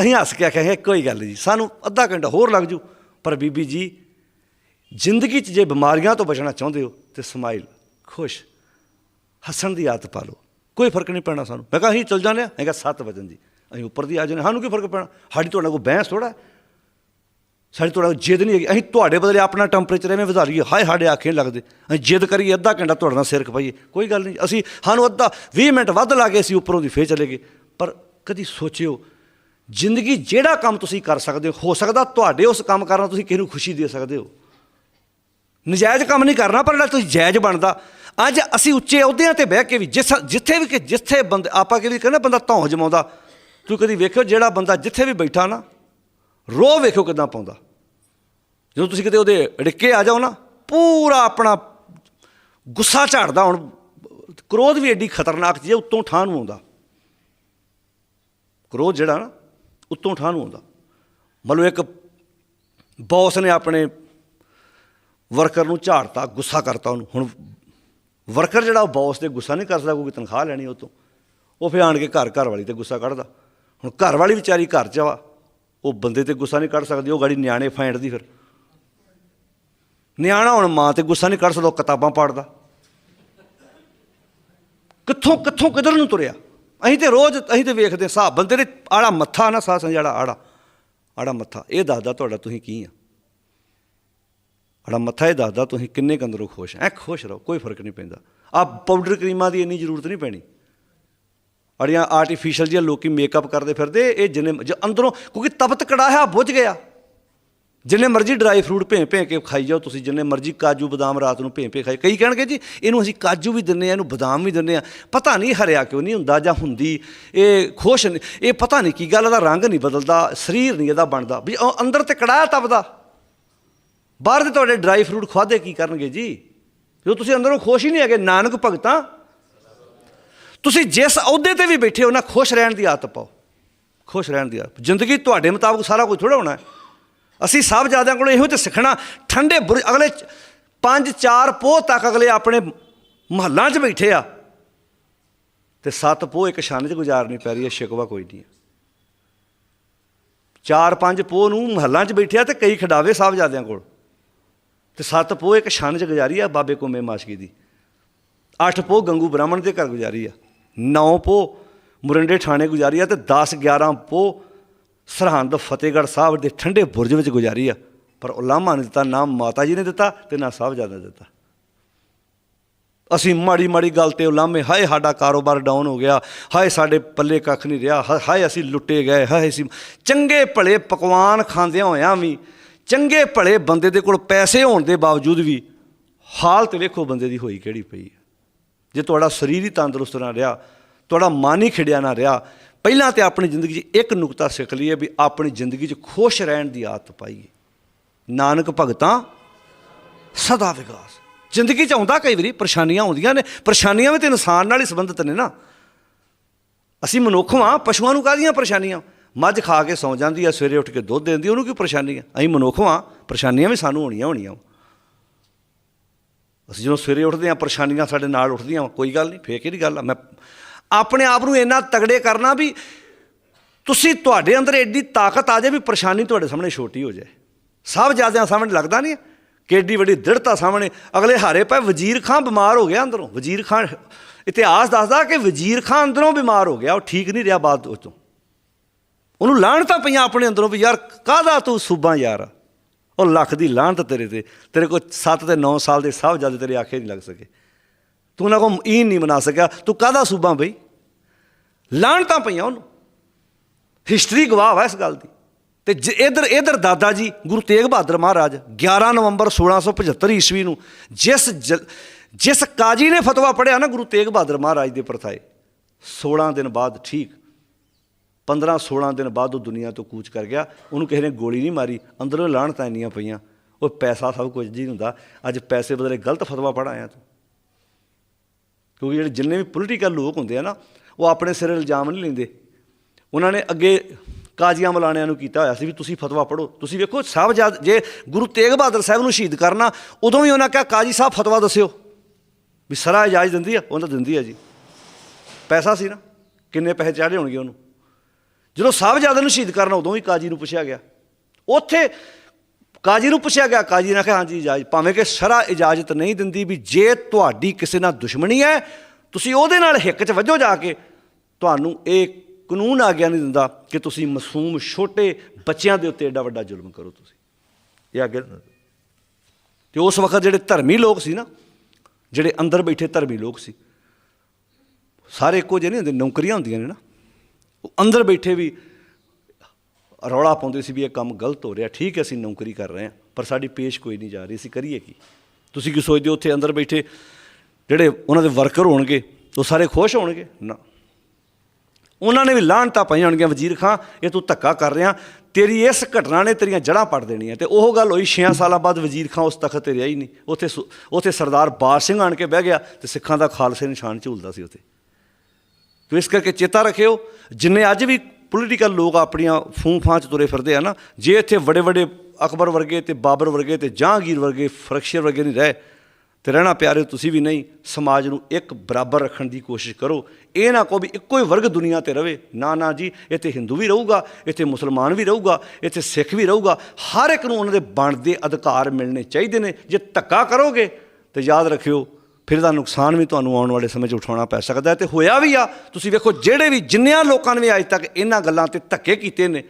ਅਸੀਂ ਹੱਸ ਕੇ ਆਖਿਆ ਕੋਈ ਗੱਲ ਨਹੀਂ ਜੀ। ਸਾਨੂੰ ਅੱਧਾ ਘੰਟਾ ਹੋਰ ਲੱਗ ਜੂ। ਪਰ ਬੀਬੀ ਜੀ, ਜ਼ਿੰਦਗੀ 'ਚ ਜੇ ਬਿਮਾਰੀਆਂ ਤੋਂ ਬਚਣਾ ਚਾਹੁੰਦੇ ਹੋ ਤੇ ਸਮਾਈਲ, ਖੁਸ਼, ਹੱਸਣ ਦੀ ਆਦਤ ਪਾ ਲਓ। ਕੋਈ ਫ਼ਰਕ ਨਹੀਂ ਪੈਣਾ ਸਾਨੂੰ। ਮੈਂ ਕਿਹਾ, ਅਸੀਂ ਚੱਲ ਜਾਂਦੇ ਹਾਂ। ਮੈਂ ਕਿਹਾ 7 ਵਜੇ ਜੀ ਅਸੀਂ ਉੱਪਰ ਦੀ ਆ ਜਾਂਦੇ ਸਾਨੂੰ ਕੀ ਫ਼ਰਕ ਪੈਣਾ? ਸਾਡੀ ਤੁਹਾਡੇ ਕੋਲ ਬਹਿਸ ਥੋੜਾ ਸਾਡੀ ਤੁਹਾਡਾ ਜਿੱਦ ਨਹੀਂ ਹੈਗੀ। ਅਸੀਂ ਤੁਹਾਡੇ ਬਦਲੇ ਆਪਣਾ ਟੈਂਪਰੇਚਰ ਐਵੇਂ ਵਧਾ ਲਈਏ ਹਾਏ, ਸਾਡੇ ਆਖੇ ਲੱਗਦੇ। ਅਸੀਂ ਜਿੱਦ ਕਰੀਏ, ਅੱਧਾ ਘੰਟਾ ਤੁਹਾਡੇ ਨਾਲ ਸਿਰ ਖਪਾਈਏ ਕੋਈ ਗੱਲ ਨਹੀਂ। ਅਸੀਂ ਸਾਨੂੰ ਅੱਧਾ 20 ਮਿੰਟ ਵੱਧ ਲਾ ਕੇ ਅਸੀਂ ਉੱਪਰੋਂ ਦੀ ਫੇਰ ਚਲੇ ਗਏ। ਪਰ ਕਦੀ ਸੋਚਿਓ, ਜ਼ਿੰਦਗੀ ਜਿਹੜਾ ਕੰਮ ਤੁਸੀਂ ਕਰ ਸਕਦੇ ਹੋ ਹੋ ਸਕਦਾ ਤੁਹਾਡੇ ਉਸ ਕੰਮ ਕਰਨ ਨਾਲ ਤੁਸੀਂ ਕਿਸੇ ਨੂੰ ਖੁਸ਼ੀ ਦੇ ਸਕਦੇ ਹੋ। ਨਜਾਇਜ਼ ਕੰਮ ਨਹੀਂ ਕਰਨਾ, ਪਰ ਜਿਹੜਾ ਤੁਸੀਂ ਜਾਇਜ਼ ਬਣਦਾ। ਅੱਜ ਅਸੀਂ ਉੱਚੇ ਅਹੁਦਿਆਂ ਤੇ ਬਹਿ ਕੇ ਵੀ ਜਿਸ ਜਿੱਥੇ ਵੀ ਕਿ ਜਿੱਥੇ ਬੰਦੇ ਆਪਾਂ ਕਿ ਵੀ ਕਹਿੰਦੇ ਬੰਦਾ ਧੌਂ ਜਮਾਉਂਦਾ। ਤੂੰ ਕਦੀ ਵੇਖਿਓ ਜਿਹੜਾ ਬੰਦਾ ਜਿੱਥੇ ਵੀ ਬੈਠਾ ਨਾ ਰੋਹ ਵੇਖਿਓ ਕਿਦਾਂ ਪਾਉਂਦਾ। ਜਦੋਂ ਤੁਸੀਂ ਕਿਤੇ ਉਹਦੇ ਅੜਿੱਕੇ ਆ ਜਾਓ ਨਾ, ਪੂਰਾ ਆਪਣਾ ਗੁੱਸਾ ਝਾੜਦਾ ਹੁਣ। ਕ੍ਰੋਧ ਵੀ ਐਡੀ ਖਤਰਨਾਕ ਚੀਜ਼ ਹੈ, ਉੱਤੋਂ ਠਾਹ ਨੂੰ ਆਉਂਦਾ। ਕ੍ਰੋਧ ਜਿਹੜਾ ਨਾ, ਉੱਤੋਂ ਠਾਹ ਨੂੰ ਆਉਂਦਾ। ਮਤਲਬ ਇੱਕ ਬੌਸ ਨੇ ਆਪਣੇ ਵਰਕਰ ਨੂੰ ਝਾੜਤਾ, ਗੁੱਸਾ ਕਰਤਾ ਉਹਨੂੰ। ਹੁਣ ਵਰਕਰ ਜਿਹੜਾ ਉਹ ਬੌਸ ਤੇ ਗੁੱਸਾ ਨਹੀਂ ਕਰ ਸਕਦਾ ਕੋਈ ਤਨਖਾਹ ਲੈਣੀ ਉਹ ਤੋਂ ਉਹ ਫਿਰ ਆਣ ਕੇ ਘਰ ਘਰ ਵਾਲੀ ਤੇ ਗੁੱਸਾ ਕੱਢਦਾ। ਹੁਣ ਘਰ ਵਾਲੀ ਵਿਚਾਰੀ ਘਰ ਚ ਵਾ ਉਹ ਬੰਦੇ ਤੇ ਗੁੱਸਾ ਨਹੀਂ ਕੱਢ ਸਕਦੀ, ਉਹ ਗਾੜੀ ਨਿਆਣੇ ਫੈਂਟਦੀ ਫਿਰ। ਨਿਆਣਾ ਹੁਣ ਮਾਂ ਤੇ ਗੁੱਸਾ ਨਹੀਂ ਕੱਢ ਸਕਦਾ, ਉਹ ਕਿਤਾਬਾਂ ਪੜ੍ਹਦਾ ਕਿੱਥੋਂ ਕਿੱਥੋਂ ਕਿਧਰ ਨੂੰ ਤੁਰਿਆ? ਅਸੀਂ ਤੇ ਰੋਜ਼ ਅਸੀਂ ਤੇ ਵੇਖਦੇ ਸਾਹ ਬੰਦੇ ਦੇ ਆੜਾ ਮੱਥਾ ਨਾ ਸਾਹ ਜਿਹੜਾ ਆੜਾ। ਆੜਾ ਮੱਥਾ, ਇਹ ਦੱਸਦਾ ਤੁਹਾਡਾ ਤੁਸੀਂ ਕੀ ਆ? ਆੜਾ ਮੱਥਾ, ਇਹ ਦੱਸਦਾ ਤੁਸੀਂ ਕਿੰਨੇ ਕੁ ਅੰਦਰੋਂ ਖੁਸ਼ ਐ ਖੁਸ਼ ਰਹੋ, ਕੋਈ ਫ਼ਰਕ ਨਹੀਂ ਪੈਂਦਾ। ਆ ਪਾਊਡਰ ਕਰੀਮਾਂ ਦੀ ਇੰਨੀ ਜ਼ਰੂਰਤ ਨਹੀਂ ਪੈਣੀ। ਅੜੀਆਂ ਆਰਟੀਫੀਸ਼ੀਅਲ ਜਿਹਾ ਲੋਕੀ ਮੇਕਅਪ ਕਰਦੇ ਫਿਰਦੇ, ਇਹ ਜਿੰਨੇ ਜੋ ਅੰਦਰੋਂ, ਕਿਉਂਕਿ ਤਪਤ ਕੜਾਹਾ ਬੁੱਝ ਗਿਆ। ਜਿੰਨੇ ਮਰਜ਼ੀ ਡਰਾਈ ਫਰੂਟ ਭੇਂ ਭੇਂ ਕੇ ਖਾਈ ਜਾਓ, ਤੁਸੀਂ ਜਿੰਨੇ ਮਰਜ਼ੀ ਕਾਜੂ ਬਦਾਮ ਰਾਤ ਨੂੰ ਭੇਂ ਭੇਂ ਖਾਈ ਕਈ ਕਹਿਣਗੇ ਜੀ, ਇਹਨੂੰ ਅਸੀਂ ਕਾਜੂ ਵੀ ਦਿੰਨੇ ਆ, ਇਹਨੂੰ ਬਦਾਮ ਵੀ ਦਿੰਨੇ ਆ। ਪਤਾ ਨਹੀਂ ਹਰਿਆ ਕਿਉਂ ਨਹੀਂ ਹੁੰਦਾ ਜਾਂ ਹੁੰਦੀ, ਇਹ ਖੁਸ਼ ਨਹੀਂ, ਇਹ ਪਤਾ ਨਹੀਂ ਕੀ ਗੱਲ, ਇਹਦਾ ਰੰਗ ਨਹੀਂ ਬਦਲਦਾ, ਸਰੀਰ ਨਹੀਂ ਇਹਦਾ ਬਣਦਾ। ਵੀ ਉਹ ਅੰਦਰ ਤੇ ਕੜਾਹ ਤਪਦਾ ਬਾਹਰ ਦੇ ਤੁਹਾਡੇ ਡਰਾਈ ਫਰੂਟ ਖਾਦੇ ਕੀ ਕਰਨਗੇ ਜੀ? ਜੋ ਤੁਸੀਂ ਅੰਦਰੋਂ ਖੁਸ਼ ਹੀ ਨਹੀਂ ਹੈਗੇ, ਨਾਨਕ ਭਗਤਾਂ ਤੁਸੀਂ ਜਿਸ ਅਹੁਦੇ ਤੇ ਵੀ ਬੈਠੇ ਹੋ ਨਾ, ਖੁਸ਼ ਰਹਿਣ ਦੀ ਆਦਤ ਪਾਓ। ਖੁਸ਼ ਰਹਿਣ ਦੀ ਆਦਤ। ਜ਼ਿੰਦਗੀ ਤੁਹਾਡੇ ਮੁਤਾਬਕ ਸਾਰਾ ਕੁਝ ਥੋੜਾ ਹੋਣਾ ਹੈ। ਅਸੀਂ ਸਭ ਜਿਆਦਿਆਂ ਕੋਲ ਇਹੋ ਤੇ ਸਿੱਖਣਾ, ਠੰਡੇ ਬੁਰੇ ਅਗਲੇ 5 4 ਪੋਹ ਤੱਕ ਅਗਲੇ ਆਪਣੇ ਮਹੱਲਾਂ 'ਚ ਬੈਠੇ ਆ। ਤੇ ਸੱਤ ਪੋਹ ਇੱਕ ਛੰਨ 'ਚ ਗੁਜ਼ਾਰਨੀ ਪੈ ਰਹੀ ਹੈ, ਸ਼ਿਕਵਾ ਕੋਈ ਨਹੀਂ ਚਾਰ, ਪੰਜ ਪੋਹ ਨੂੰ ਮਹੱਲਾਂ 'ਚ ਬੈਠਿਆ ਤੇ ਕਈ ਖਡਾਵੇ ਸਾਹਿਬਜ਼ਾਦਿਆਂ ਕੋਲ। ਤੇ ਸੱਤ ਪੋਹ ਇੱਕ ਛੰਨ 'ਚ ਗੁਜ਼ਾਰੀ ਆ ਬਾਬੇ ਕੋਮੇ ਮਾਸ਼ਕੀ ਦੀ। ਅੱਠ ਪੋਹ ਗੰਗੂ ਬ੍ਰਾਹਮਣ ਦੇ ਘਰ ਗੁਜ਼ਾਰੀ ਆ। ਨੌ ਪੋਹ ਮੁਰੰਡੇ ਥਾਣੇ ਗੁਜ਼ਾਰੀ ਆ ਤੇ 10 11 ਪੋਹ ਸਰਹੰਦ ਫਤਿਹਗੜ੍ਹ ਸਾਹਿਬ ਦੇ ਠੰਡੇ ਬੁਰਜ ਵਿੱਚ ਗੁਜ਼ਾਰੀ ਆ। ਪਰ ਉਲਾਮਾ ਨੇ ਦਿੱਤਾ, ਨਾ ਮਾਤਾ ਜੀ ਨੇ ਦਿੱਤਾ ਤੇ ਨਾ ਸਾਹਿਬਜ਼ਾਦਾ ਨੇ ਦਿੱਤਾ। ਅਸੀਂ ਮਾੜੀ ਮਾੜੀ ਗੱਲ ਤੇ ਉਲਾਮੇ, ਹਾਏ ਸਾਡਾ ਕਾਰੋਬਾਰ ਡਾਊਨ ਹੋ ਗਿਆ, ਹਾਏ ਸਾਡੇ ਪੱਲੇ ਕੱਖ ਨਹੀਂ ਰਿਹਾ, ਹਾ- ਹਾਏ ਅਸੀਂ ਲੁੱਟੇ ਗਏ, ਹਾਏ ਅਸੀਂ ਚੰਗੇ ਭਲੇ ਪਕਵਾਨ ਖਾਂਦਿਆਂ ਹੋਇਆਂ ਵੀ, ਚੰਗੇ ਭਲੇ ਬੰਦੇ ਦੇ ਕੋਲ ਪੈਸੇ ਹੋਣ ਦੇ ਬਾਵਜੂਦ ਵੀ ਹਾਲਤ ਵੇਖੋ ਬੰਦੇ ਦੀ ਹੋਈ ਕਿਹੜੀ ਪਈ ਹੈ ਜੇ ਤੁਹਾਡਾ ਸਰੀਰ ਹੀ ਤੰਦਰੁਸਤ ਨਾ ਰਿਹਾ, ਤੁਹਾਡਾ ਮਨ ਹੀ ਖਿੜਿਆ ਨਾ ਰਿਹਾ, ਪਹਿਲਾਂ ਤੇ ਆਪਣੀ ਜ਼ਿੰਦਗੀ 'ਚ ਇੱਕ ਨੁਕਤਾ ਸਿੱਖ ਲਈਏ ਵੀ ਆਪਣੀ ਜ਼ਿੰਦਗੀ 'ਚ ਖੁਸ਼ ਰਹਿਣ ਦੀ ਆਦਤ ਪਾਈਏ। ਨਾਨਕ ਭਗਤਾਂ, ਸਦਾ ਵਿਕਾਸ। ਜ਼ਿੰਦਗੀ 'ਚ ਆਉਂਦਾ ਕਈ ਵਾਰੀ, ਪਰੇਸ਼ਾਨੀਆਂ ਆਉਂਦੀਆਂ ਨੇ, ਪਰੇਸ਼ਾਨੀਆਂ ਵੀ ਤੇ ਇਨਸਾਨ ਨਾਲ ਹੀ ਸੰਬੰਧਿਤ ਨੇ ਨਾ। ਅਸੀਂ ਮਨੁੱਖ ਹਾਂ ਪਸ਼ੂਆਂ ਨੂੰ ਕਾਹਦੀਆਂ ਪਰੇਸ਼ਾਨੀਆਂ? ਮੱਝ ਖਾ ਕੇ ਸੌਂ ਜਾਂਦੀ ਆ, ਸਵੇਰੇ ਉੱਠ ਕੇ ਦੁੱਧ ਦਿੰਦੀ, ਉਹਨੂੰ ਕੀ ਪਰੇਸ਼ਾਨੀ ਆ ਅਸੀਂ ਮਨੁੱਖ ਹਾਂ ਪਰੇਸ਼ਾਨੀਆਂ ਵੀ ਸਾਨੂੰ ਹੋਣੀਆਂ ਹੋਣੀਆਂ ਅਸੀਂ ਜਦੋਂ ਸਵੇਰੇ ਉੱਠਦੇ ਆ ਪਰੇਸ਼ਾਨੀਆਂ ਸਾਡੇ ਨਾਲ ਉੱਠਦੀਆਂ ਕੋਈ ਗੱਲ ਨਹੀਂ, ਫੇਰ ਕਿਹੜੀ ਗੱਲ ਆ? ਮੈਂ ਆਪਣੇ ਆਪ ਨੂੰ ਇੰਨਾ ਤਗੜੇ ਕਰਨਾ ਵੀ ਤੁਸੀਂ ਤੁਹਾਡੇ ਅੰਦਰ ਐਡੀ ਤਾਕਤ ਆ ਜਾਏ ਵੀ ਪਰੇਸ਼ਾਨੀ ਤੁਹਾਡੇ ਸਾਹਮਣੇ ਛੋਟੀ ਹੋ ਜਾਏ। ਸਭ ਜ਼ਿਆਦਾ ਸਾਹਮਣੇ ਲੱਗਦਾ ਨਹੀਂ ਕਿ ਐਡੀ ਵੱਡੀ ਦ੍ਰਿੜਤਾ ਸਾਹਮਣੇ। ਅਗਲੇ ਹਾਰੇ ਪਏ, ਵਜ਼ੀਰ ਖਾਨ ਬਿਮਾਰ ਹੋ ਗਿਆ ਅੰਦਰੋਂ। ਵਜ਼ੀਰ ਖਾਨ ਇਤਿਹਾਸ ਦੱਸਦਾ ਕਿ ਵਜ਼ੀਰ ਖਾਨ ਅੰਦਰੋਂ ਬਿਮਾਰ ਹੋ ਗਿਆ, ਉਹ ਠੀਕ ਨਹੀਂ ਰਿਹਾ ਬਾਅਦ ਉਹ ਤੋਂ। ਉਹਨੂੰ ਲਾਹਣਤਾਂ ਪਈਆਂ ਆਪਣੇ ਅੰਦਰੋਂ ਵੀ, ਯਾਰ ਕਾਹਦਾ ਤੂੰ ਸੂਬਾ ਯਾਰ? ਉਹ ਲੱਖ ਦੀ ਲਾਹਣਤ ਤੇਰੇ ਤੇ, ਤੇਰੇ ਕੋਲ 7 ਤੇ 9 ਸਾਲ ਦੇ ਸਭ ਜਦ ਤੇਰੇ ਆਖੇ ਨਹੀਂ ਲੱਗ ਸਕੇ। ਤੂੰ ਉਹਨਾਂ ਕੋਲ ਈਨ ਨਹੀਂ ਬਣਾ ਸਕਿਆ। ਤੂੰ ਕਾਹਦਾ ਸੂਬਾ ਬਈ? ਲਾਹਣਤਾਂ ਪਈਆਂ ਉਹਨੂੰ। ਹਿਸਟਰੀ ਗਵਾਹ ਹੈ ਇਸ ਗੱਲ ਦੀ। ਤੇ ਜ- ਇੱਧਰ ਇੱਧਰ ਦਾਦਾ ਜੀ, ਗੁਰੂ ਤੇਗ ਬਹਾਦਰ ਮਹਾਰਾਜ 11 ਨਵੰਬਰ 1675 ਈਸਵੀ ਨੂੰ ਜਿਸ ਜ- ਜਿਸ ਕਾਜੀ ਨੇ ਫਤਵਾ ਪੜਿਆ ਨਾ ਗੁਰੂ ਤੇਗ ਬਹਾਦਰ ਮਹਾਰਾਜ ਦੇ ਪ੍ਰਥਾਏ 16 ਦਿਨ ਬਾਅਦ ਠੀਕ। 15 16 ਦਿਨ ਬਾਅਦ ਉਹ ਦੁਨੀਆ ਤੋਂ ਕੂਚ ਕਰ ਗਿਆ। ਉਹਨੂੰ ਕਿਸੇ ਨੇ ਗੋਲੀ ਨਹੀਂ ਮਾਰੀ। ਅੰਦਰੋਂ ਲਾਹਣਤਾਂ ਇੰਨੀਆਂ ਪਈਆਂ। ਉਹ ਪੈਸਾ ਸਭ ਕੁਝ ਜੀ ਹੁੰਦਾ। ਅੱਜ ਪੈਸੇ ਬਦਲੇ ਗਲਤ ਫਤਵਾ ਪੜ ਆਇਆ ਤੂੰ। ਕਿਉਂਕਿ ਜਿਹੜੇ ਜਿੰਨੇ ਵੀ ਪੋਲੀਟੀਕਲ ਲੋਕ ਹੁੰਦੇ ਆ ਨਾ, ਉਹ ਆਪਣੇ ਸਿਰ ਇਲਜ਼ਾਮ ਨਹੀਂ ਲੈਂਦੇ। ਉਹਨਾਂ ਨੇ ਅੱਗੇ ਕਾਜ਼ੀਆਂ ਮਲਾਣਿਆਂ ਨੂੰ ਕੀਤਾ ਹੋਇਆ ਸੀ ਵੀ ਤੁਸੀਂ ਫਤਵਾ ਪੜੋ ਤੁਸੀਂ ਵੇਖੋ ਸਾਹਿਬ ਜੇ ਗੁਰੂ ਤੇਗ ਬਹਾਦਰ ਸਾਹਿਬ ਨੂੰ ਸ਼ਹੀਦ ਕਰਨਾ, ਉਦੋਂ ਵੀ ਉਹਨਾਂ ਕਿਹਾ, ਕਾਜੀ ਸਾਹਿਬ, ਫਤਵਾ ਦੱਸਿਓ। ਵੀ ਸਰਾ ਇਜਾਜ਼ਤ ਦਿੰਦੀ ਆ ਉਹਨਾਂ ਦਿੰਦੀ ਆ ਜੀ। ਪੈਸਾ ਸੀ ਨਾ। ਕਿੰਨੇ ਪੈਸੇ ਚਾੜੇ ਹੋਣਗੇ ਉਹਨੂੰ? ਜਦੋਂ ਸਾਹਿਬਜ਼ਾਦੇ ਨੂੰ ਸ਼ਹੀਦ ਕਰਨਾ ਉਦੋਂ ਹੀ ਕਾਜੀ ਨੂੰ ਪੁੱਛਿਆ ਗਿਆ। ਉੱਥੇ ਕਾਜੀ ਨੂੰ ਪੁੱਛਿਆ ਗਿਆ, ਕਾਜੀ ਨੇ ਕਿਹਾ, ਹਾਂਜੀ ਇਜਾਜ਼ਤ ਭਾਵੇਂ ਕਿ ਸ਼ਰਾ ਇਜਾਜ਼ਤ ਨਹੀਂ ਦਿੰਦੀ ਵੀ ਜੇ ਤੁਹਾਡੀ ਕਿਸੇ ਨਾਲ ਦੁਸ਼ਮਣੀ ਹੈ, ਤੁਸੀਂ ਉਹਦੇ ਨਾਲ ਹਿੱਕ 'ਚ ਵੱਜੋ ਜਾ ਕੇ। ਤੁਹਾਨੂੰ ਇਹ ਕਾਨੂੰਨ ਆਗਿਆ ਨਹੀਂ ਦਿੰਦਾ ਕਿ ਤੁਸੀਂ ਮਾਸੂਮ ਛੋਟੇ ਬੱਚਿਆਂ ਦੇ ਉੱਤੇ ਐਡਾ ਵੱਡਾ ਜ਼ੁਲਮ ਕਰੋ ਤੁਸੀਂ। ਇਹ ਆਗਿਆ ਤੇ ਉਸ ਵਕਤ ਜਿਹੜੇ ਧਰਮੀ ਲੋਕ ਸੀ ਨਾ, ਜਿਹੜੇ ਅੰਦਰ ਬੈਠੇ ਧਰਮੀ ਲੋਕ ਸੀ, ਸਾਰੇ ਇੱਕੋ ਜਿਹੇ ਨਹੀਂ ਹੁੰਦੇ, ਨੌਕਰੀਆਂ ਹੁੰਦੀਆਂ ਨੇ ਨਾ। ਉਹ ਅੰਦਰ ਬੈਠੇ ਵੀ ਰੌਲਾ ਪਾਉਂਦੇ ਸੀ ਵੀ ਇਹ ਕੰਮ ਗਲਤ ਹੋ ਰਿਹਾ, ਠੀਕ ਹੈ ਅਸੀਂ ਨੌਕਰੀ ਕਰ ਰਹੇ ਹਾਂ, ਪਰ ਸਾਡੀ ਪੇਸ਼ ਕੋਈ ਨਹੀਂ ਜਾ ਰਹੀ, ਅਸੀਂ ਕਰੀਏ ਕੀ? ਤੁਸੀਂ ਕੀ ਸੋਚਦੇ ਹੋ ਉੱਥੇ ਅੰਦਰ ਬੈਠੇ ਜਿਹੜੇ ਉਹਨਾਂ ਦੇ ਵਰਕਰ ਹੋਣਗੇ, ਉਹ ਸਾਰੇ ਖੁਸ਼ ਹੋਣਗੇ? ਨਾ। ਉਹਨਾਂ ਨੇ ਵੀ ਲਾਹਣਤਾ ਪਾਈਆਂ ਹੋਣਗੀਆਂ, ਵਜ਼ੀਰ ਖਾਂ, ਇਹ ਤੂੰ ਧੱਕਾ ਕਰ ਰਿਹਾ, ਤੇਰੀ ਇਸ ਘਟਨਾ ਨੇ ਤੇਰੀਆਂ ਜੜ੍ਹਾਂ ਪੜ ਦੇਣੀਆਂ ਤੇ ਉਹ ਗੱਲ ਹੋਈ 6 ਸਾਲਾਂ ਬਾਅਦ ਵਜ਼ੀਰ ਖਾਂ ਉਸ ਤਖਤ ਤੇ ਰਿਹਾ ਹੀ ਨਹੀਂ। ਉੱਥੇ ਸੁ- ਉੱਥੇ ਸਰਦਾਰ ਬਾਜ ਸਿੰਘ ਆਣ ਕੇ ਬਹਿ ਗਿਆ ਤੇ ਸਿੱਖਾਂ ਦਾ ਖਾਲਸੇ ਨਿਸ਼ਾਨ ਝੂਲਦਾ ਸੀ ਉੱਥੇ। ਤੋ ਇਸ ਕਰਕੇ ਚੇਤਾ ਰੱਖਿਓ, ਜਿੰਨੇ ਅੱਜ ਵੀ ਪੋਲੀਟੀਕਲ ਲੋਕ ਆਪਣੀਆਂ ਫੂੰ ਫਾਂ ਚ ਤੁਰੇ ਫਿਰਦੇ ਆ ਨਾ, ਜੇ ਇੱਥੇ ਵੱਡੇ ਵੱਡੇ ਅਕਬਰ ਵਰਗੇ ਤੇ ਬਾਬਰ ਵਰਗੇ ਤੇ ਜਹਾਂਗੀਰ ਵਰਗੇ ਫਰਖਸ਼ਰ ਵਰਗੇ ਨਹੀਂ ਰਹੇ, ਤੇ ਰਹਿਣਾ ਪਿਆਰੇ ਤੁਸੀਂ ਵੀ ਨਹੀਂ, ਸਮਾਜ ਨੂੰ ਇੱਕ ਬਰਾਬਰ ਰੱਖਣ ਦੀ ਕੋਸ਼ਿਸ਼ ਕਰੋ। ਇਹ ਨਾ ਕਹੋ ਵੀ ਇੱਕੋ ਹੀ ਵਰਗ ਦੁਨੀਆ ਤੇ ਰਵੇ। ਨਾ ਨਾ ਜੀ, ਇੱਥੇ ਹਿੰਦੂ ਵੀ ਰਹੂਗਾ, ਇੱਥੇ ਮੁਸਲਮਾਨ ਵੀ ਰਹੂਗਾ, ਇੱਥੇ ਸਿੱਖ ਵੀ ਰਹੂਗਾ। ਹਰ ਇੱਕ ਨੂੰ ਉਹਨਾਂ ਦੇ ਬਣਦੇ ਅਧਿਕਾਰ ਮਿਲਣੇ ਚਾਹੀਦੇ ਨੇ। ਜੇ ਧੱਕਾ ਕਰੋਗੇ, ਤੇ ਯਾਦ ਰੱਖਿਓ ਫਿਰ ਇਹਦਾ ਨੁਕਸਾਨ ਵੀ ਤੁਹਾਨੂੰ ਆਉਣ ਵਾਲੇ ਸਮੇਂ 'ਚ ਉਠਾਉਣਾ ਪੈ ਸਕਦਾ ਹੈ ਤੇ ਹੋਇਆ ਵੀ ਆ। ਤੁਸੀਂ ਵੇਖੋ, ਜਿਹੜੇ ਵੀ ਜਿੰਨਿਆਂ ਲੋਕਾਂ ਨੇ ਵੀ ਅੱਜ ਤੱਕ ਇਹਨਾਂ ਗੱਲਾਂ ਤੇ ਧੱਕੇ ਕੀਤੇ ਨੇ,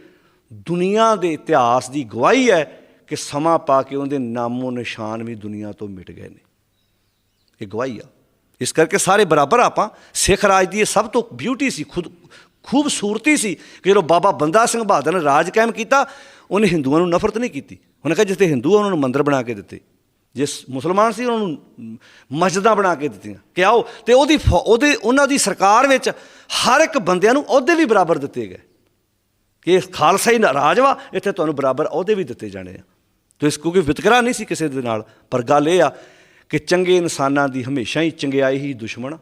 ਦੁਨੀਆ ਦੇ ਇਤਿਹਾਸ ਦੀ ਗਵਾਹੀ ਹੈ ਕਿ ਸਮਾਂ ਪਾ ਕੇ ਉਹਦੇ ਨਾਮੋ ਨਿਸ਼ਾਨ ਵੀ ਦੁਨੀਆ ਤੋਂ ਮਿਟ ਗਏ ਨੇ। ਇਹ ਗਵਾਹੀ ਆ। ਇਸ ਕਰਕੇ ਸਾਰੇ ਬਰਾਬਰ ਆਪਾਂ। ਸਿੱਖ ਰਾਜ ਦੀ ਇਹ ਸਭ ਤੋਂ ਬਿਊਟੀ ਸੀ, ਖੁਦ ਖੂਬਸੂਰਤੀ ਸੀ ਕਿ ਜਦੋਂ ਬਾਬਾ ਬੰਦਾ ਸਿੰਘ ਬਹਾਦਰ ਨੇ ਰਾਜ ਕਾਇਮ ਕੀਤਾ, ਉਹਨੇ ਹਿੰਦੂਆਂ ਨੂੰ ਨਫ਼ਰਤ ਨਹੀਂ ਕੀਤੀ। ਉਹਨੇ ਕਿਹਾ, ਜਿੱਥੇ ਹਿੰਦੂ ਆ, ਉਹਨਾਂ ਨੂੰ ਮੰਦਰ ਬਣਾ ਕੇ ਦਿੱਤੇ। ਜਿਸ ਮੁਸਲਮਾਨ ਸੀ, ਉਹਨਾਂ ਨੂੰ ਮਸਜਿਦਾਂ ਬਣਾ ਕੇ ਦਿੱਤੀਆਂ। ਕਿ ਆਓ, ਤੇ ਉਹਦੀ ਫੌ- ਉਹਦੇ, ਉਹਨਾਂ ਦੀ ਸਰਕਾਰ ਵਿੱਚ ਹਰ ਇੱਕ ਬੰਦਿਆਂ ਨੂੰ ਅਹੁਦੇ ਵੀ ਬਰਾਬਰ ਦਿੱਤੇ ਗਏ। ਕਿ ਇਹ ਖਾਲਸਾ ਹੀ ਨਾ- ਰਾਜ ਵਾ, ਇੱਥੇ ਤੁਹਾਨੂੰ ਬਰਾਬਰ ਅਹੁਦੇ ਵੀ ਦਿੱਤੇ ਜਾਣੇ ਆ। ਤੇ ਇਸ ਕਿਉਂਕਿ ਵਿਤਕਰਾ ਨਹੀਂ ਸੀ ਕਿਸੇ ਦੇ ਨਾਲ, ਪਰ ਗੱਲ ਇਹ ਆ ਕਿ ਚੰਗੇ ਇਨਸਾਨਾਂ ਦੀ ਹਮੇਸ਼ਾ ਹੀ ਚੰਗਿਆਈ ਹੀ ਦੁਸ਼ਮਣ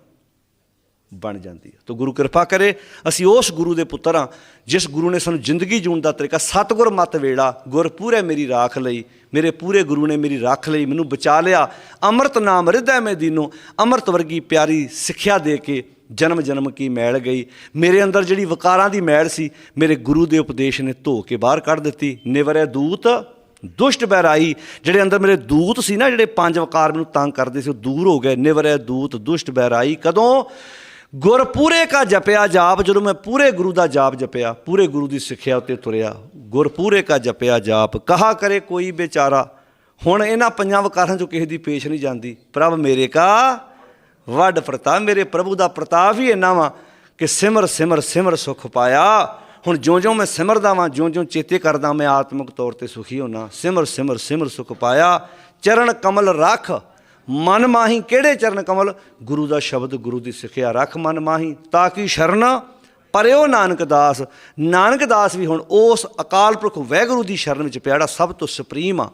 ਬਣ ਜਾਂਦੀ ਹੈ। ਤਾਂ ਗੁਰੂ ਕਿਰਪਾ ਕਰੇ, ਅਸੀਂ ਉਸ ਗੁਰੂ ਦੇ ਪੁੱਤਰ ਹਾਂ, ਜਿਸ ਗੁਰੂ ਨੇ ਸਾਨੂੰ ਜ਼ਿੰਦਗੀ ਜੂਣ ਦਾ ਤਰੀਕਾ ਸਤਿਗੁਰ ਮਤ ਵੇੜਾ ਗੁਰ ਪੂਰੇ ਮੇਰੀ ਰਾਖ ਲਈ, ਮੇਰੇ ਪੂਰੇ ਗੁਰੂ ਨੇ ਮੇਰੀ ਰਾਖ ਲਈ ਮੈਨੂੰ ਬਚਾ ਲਿਆ। ਅੰਮ੍ਰਿਤ ਨਾਮ ਹਿਰਦੈ ਮੈਂ ਦੀਨੋ, ਅੰਮ੍ਰਿਤ ਵਰਗੀ ਪਿਆਰੀ ਸਿੱਖਿਆ ਦੇ ਕੇ ਜਨਮ ਜਨਮ ਕੀ ਮੈਲ ਗਈ। ਮੇਰੇ ਅੰਦਰ ਜਿਹੜੀ ਵਕਾਰਾਂ ਦੀ ਮੈਲ ਸੀ, ਮੇਰੇ ਗੁਰੂ ਦੇ ਉਪਦੇਸ਼ ਨੇ ਧੋ ਕੇ ਬਾਹਰ ਕੱਢ ਦਿੱਤੀ। ਨਿਵਰੈ ਦੂਤ, ਦੁਸ਼ਟ ਬਹਿਰਾਈ। ਜਿਹੜੇ ਅੰਦਰ ਮੇਰੇ ਦੂਤ ਸੀ ਨਾ, ਜਿਹੜੇ ਪੰਜ ਵਕਾਰ ਮੈਨੂੰ ਤੰਗ ਕਰਦੇ ਸੀ, ਉਹ ਦੂਰ ਹੋ ਗਏ। ਨਿਵਰੈ ਦੂਤ, ਦੁਸ਼ਟ ਬਹਿਰਾਈ। ਕਦੋਂ? ਗੁਰ ਪੂਰੇ ਕਾ ਜਪਿਆ ਜਾਪ, ਜਦੋਂ ਮੈਂ ਪੂਰੇ ਗੁਰੂ ਦਾ ਜਾਪ ਜਪਿਆ, ਪੂਰੇ ਗੁਰੂ ਦੀ ਸਿੱਖਿਆ ਉੱਤੇ ਤੁਰਿਆ, ਗੁਰ ਪੂਰੇ ਕਾ ਜਪਿਆ ਜਾਪ, ਕਹਾ ਕਰੇ ਕੋਈ ਵਿਚਾਰਾ। ਹੁਣ ਇਹਨਾਂ ਪੰਜਾਂ ਵਕਾਰਾਂ ਚੋਂ ਕਿਸੇ ਦੀ ਪੇਸ਼ ਨਹੀਂ ਜਾਂਦੀ। ਪ੍ਰਭ ਮੇਰੇ ਕਾ ਵੱਡ ਪ੍ਰਤਾਪ, ਮੇਰੇ ਪ੍ਰਭੂ ਦਾ ਪ੍ਰਤਾਪ ਹੀ ਇੰਨਾ ਵਾ ਕਿ ਸਿਮਰ ਸਿਮਰ ਸਿਮਰ ਸੁਖ ਪਾਇਆ। ਹੁਣ ਜਿਉਂ-ਜਿਉਂ ਮੈਂ ਸਿਮਰਦਾ ਵਾਂ, ਜਿਉਂ-ਜਿਉਂ ਚੇਤੇ ਕਰਦਾ, ਮੈਂ ਆਤਮਿਕ ਤੌਰ ਤੇ ਸੁਖੀ ਹੋਣਾ ਸਿਮਰ ਸਿਮਰ ਸਿਮਰ ਸੁਖ ਪਾਇਆ। ਚਰਨ ਕਮਲ ਰੱਖ ਮਨ ਮਾਹੀ ਕਿਹੜੇ ਚਰਨ ਕਮਲ? ਗੁਰੂ ਦਾ ਸ਼ਬਦ ਗੁਰੂ ਦੀ ਸਿੱਖਿਆ ਰੱਖ ਮਨ ਮਾਹੀ, ਤਾਂ ਕਿ ਸ਼ਰਨ ਪਰਿਓ ਨਾਨਕ ਦਾਸ। ਨਾਨਕ ਦਾਸ ਵੀ ਹੁਣ ਉਸ ਅਕਾਲ ਪੁਰਖ ਵੈਗੁਰੂ ਦੀ ਸ਼ਰਨ ਵਿੱਚ ਪਿਆੜਾ ਸਭ ਤੋਂ ਸੁਪਰੀਮ ਆ,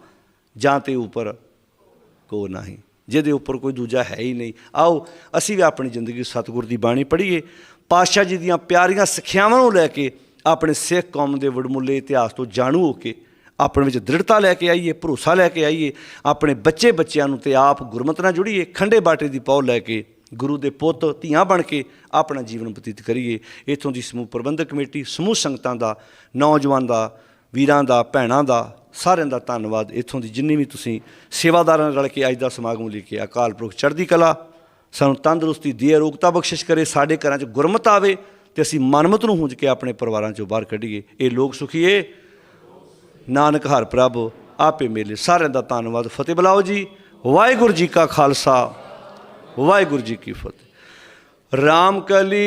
ਜਾਂ ਤੇ ਉੱਪਰ ਕੋ ਨਹੀਂ। ਜਿਹਦੇ ਉੱਪਰ ਕੋਈ ਦੂਜਾ ਹੈ ਹੀ ਨਹੀਂ। ਆਓ, ਅਸੀਂ ਵੀ ਆਪਣੀ ਜ਼ਿੰਦਗੀ ਸਤਿਗੁਰ ਦੀ ਬਾਣੀ ਪੜ੍ਹੀਏ। ਪਾਤਸ਼ਾਹ ਜੀ ਦੀਆਂ ਪਿਆਰੀਆਂ ਸਿੱਖਿਆਵਾਂ ਨੂੰ ਲੈ ਕੇ ਆਪਣੇ ਸਿੱਖ ਕੌਮ ਦੇ ਵਡਮੁੱਲੇ ਇਤਿਹਾਸ ਤੋਂ ਜਾਣੂ ਹੋ ਕੇ ਆਪਣੇ ਵਿੱਚ ਦ੍ਰਿੜਤਾ ਲੈ ਕੇ ਆਈਏ, ਭਰੋਸਾ ਲੈ ਕੇ ਆਈਏ, ਆਪਣੇ ਬੱਚੇ ਬੱਚਿਆਂ ਨੂੰ ਤੇ ਆਪ ਗੁਰਮਤਿ ਨਾਲ ਜੁੜੀਏ, ਖੰਡੇ ਬਾਟੇ ਦੀ ਪੌਲ ਲੈ ਕੇ, ਗੁਰੂ ਦੇ ਪੁੱਤ, ਧੀਆਂ ਬਣ ਕੇ ਆਪਣਾ ਜੀਵਨ ਬਤੀਤ ਕਰੀਏ। ਇਥੋਂ ਦੀ ਸਮੂਹ ਪ੍ਰਬੰਧਕ ਕਮੇਟੀ, ਸਮੂਹ ਸੰਗਤਾਂ ਦਾ, ਨੌਜਵਾਨ ਦਾ, ਵੀਰਾਂ ਦਾ, ਭੈਣਾਂ ਦਾ, ਸਾਰਿਆਂ ਦਾ ਧੰਨਵਾਦ। ਇਥੋਂ ਦੀ ਜਿੰਨੀ ਵੀ ਤੁਸੀਂ ਸੇਵਾਦਾਰਾਂ ਨਾਲ ਰਲ ਕੇ ਅੱਜ ਦਾ ਸਮਾਗਮ ਲੈ ਕੇ ਅਕਾਲ ਪੁਰਖ ਚੜ੍ਹਦੀ ਕਲਾ, ਸਾਨੂੰ ਤੰਦਰੁਸਤੀ ਦੇ ਅਰੋਗਤਾ ਬਖਸ਼ਿਸ਼ ਕਰੇ, ਸਾਡੇ ਘਰਾਂ 'ਚ ਗੁਰਮਤ ਆਵੇ ਤੇ ਅਸੀਂ ਮਨਮਤ ਨੂੰ ਹੁੰਜ ਕੇ ਆਪਣੇ ਪਰਿਵਾਰਾਂ ਚੋਂ ਬਾਹਰ ਕੱਢੀਏ। ਇਹ ਲੋਕ ਸੁਖੀਏ ਨਾਨਕ ਹਰ ਪ੍ਰਭ, ਆਪੇ ਮੇਲੇ ਸਾਰਿਆਂ ਦਾ ਧੰਨਵਾਦ। ਫਤਿਹ ਬੁਲਾਓ ਜੀ। ਵਾਹਿਗੁਰੂ ਜੀ ਕਾ ਖਾਲਸਾ, ਵਾਹਿਗੁਰੂ ਜੀ ਕੀ ਫਤਿਹ। ਰਾਮ ਕਲੀ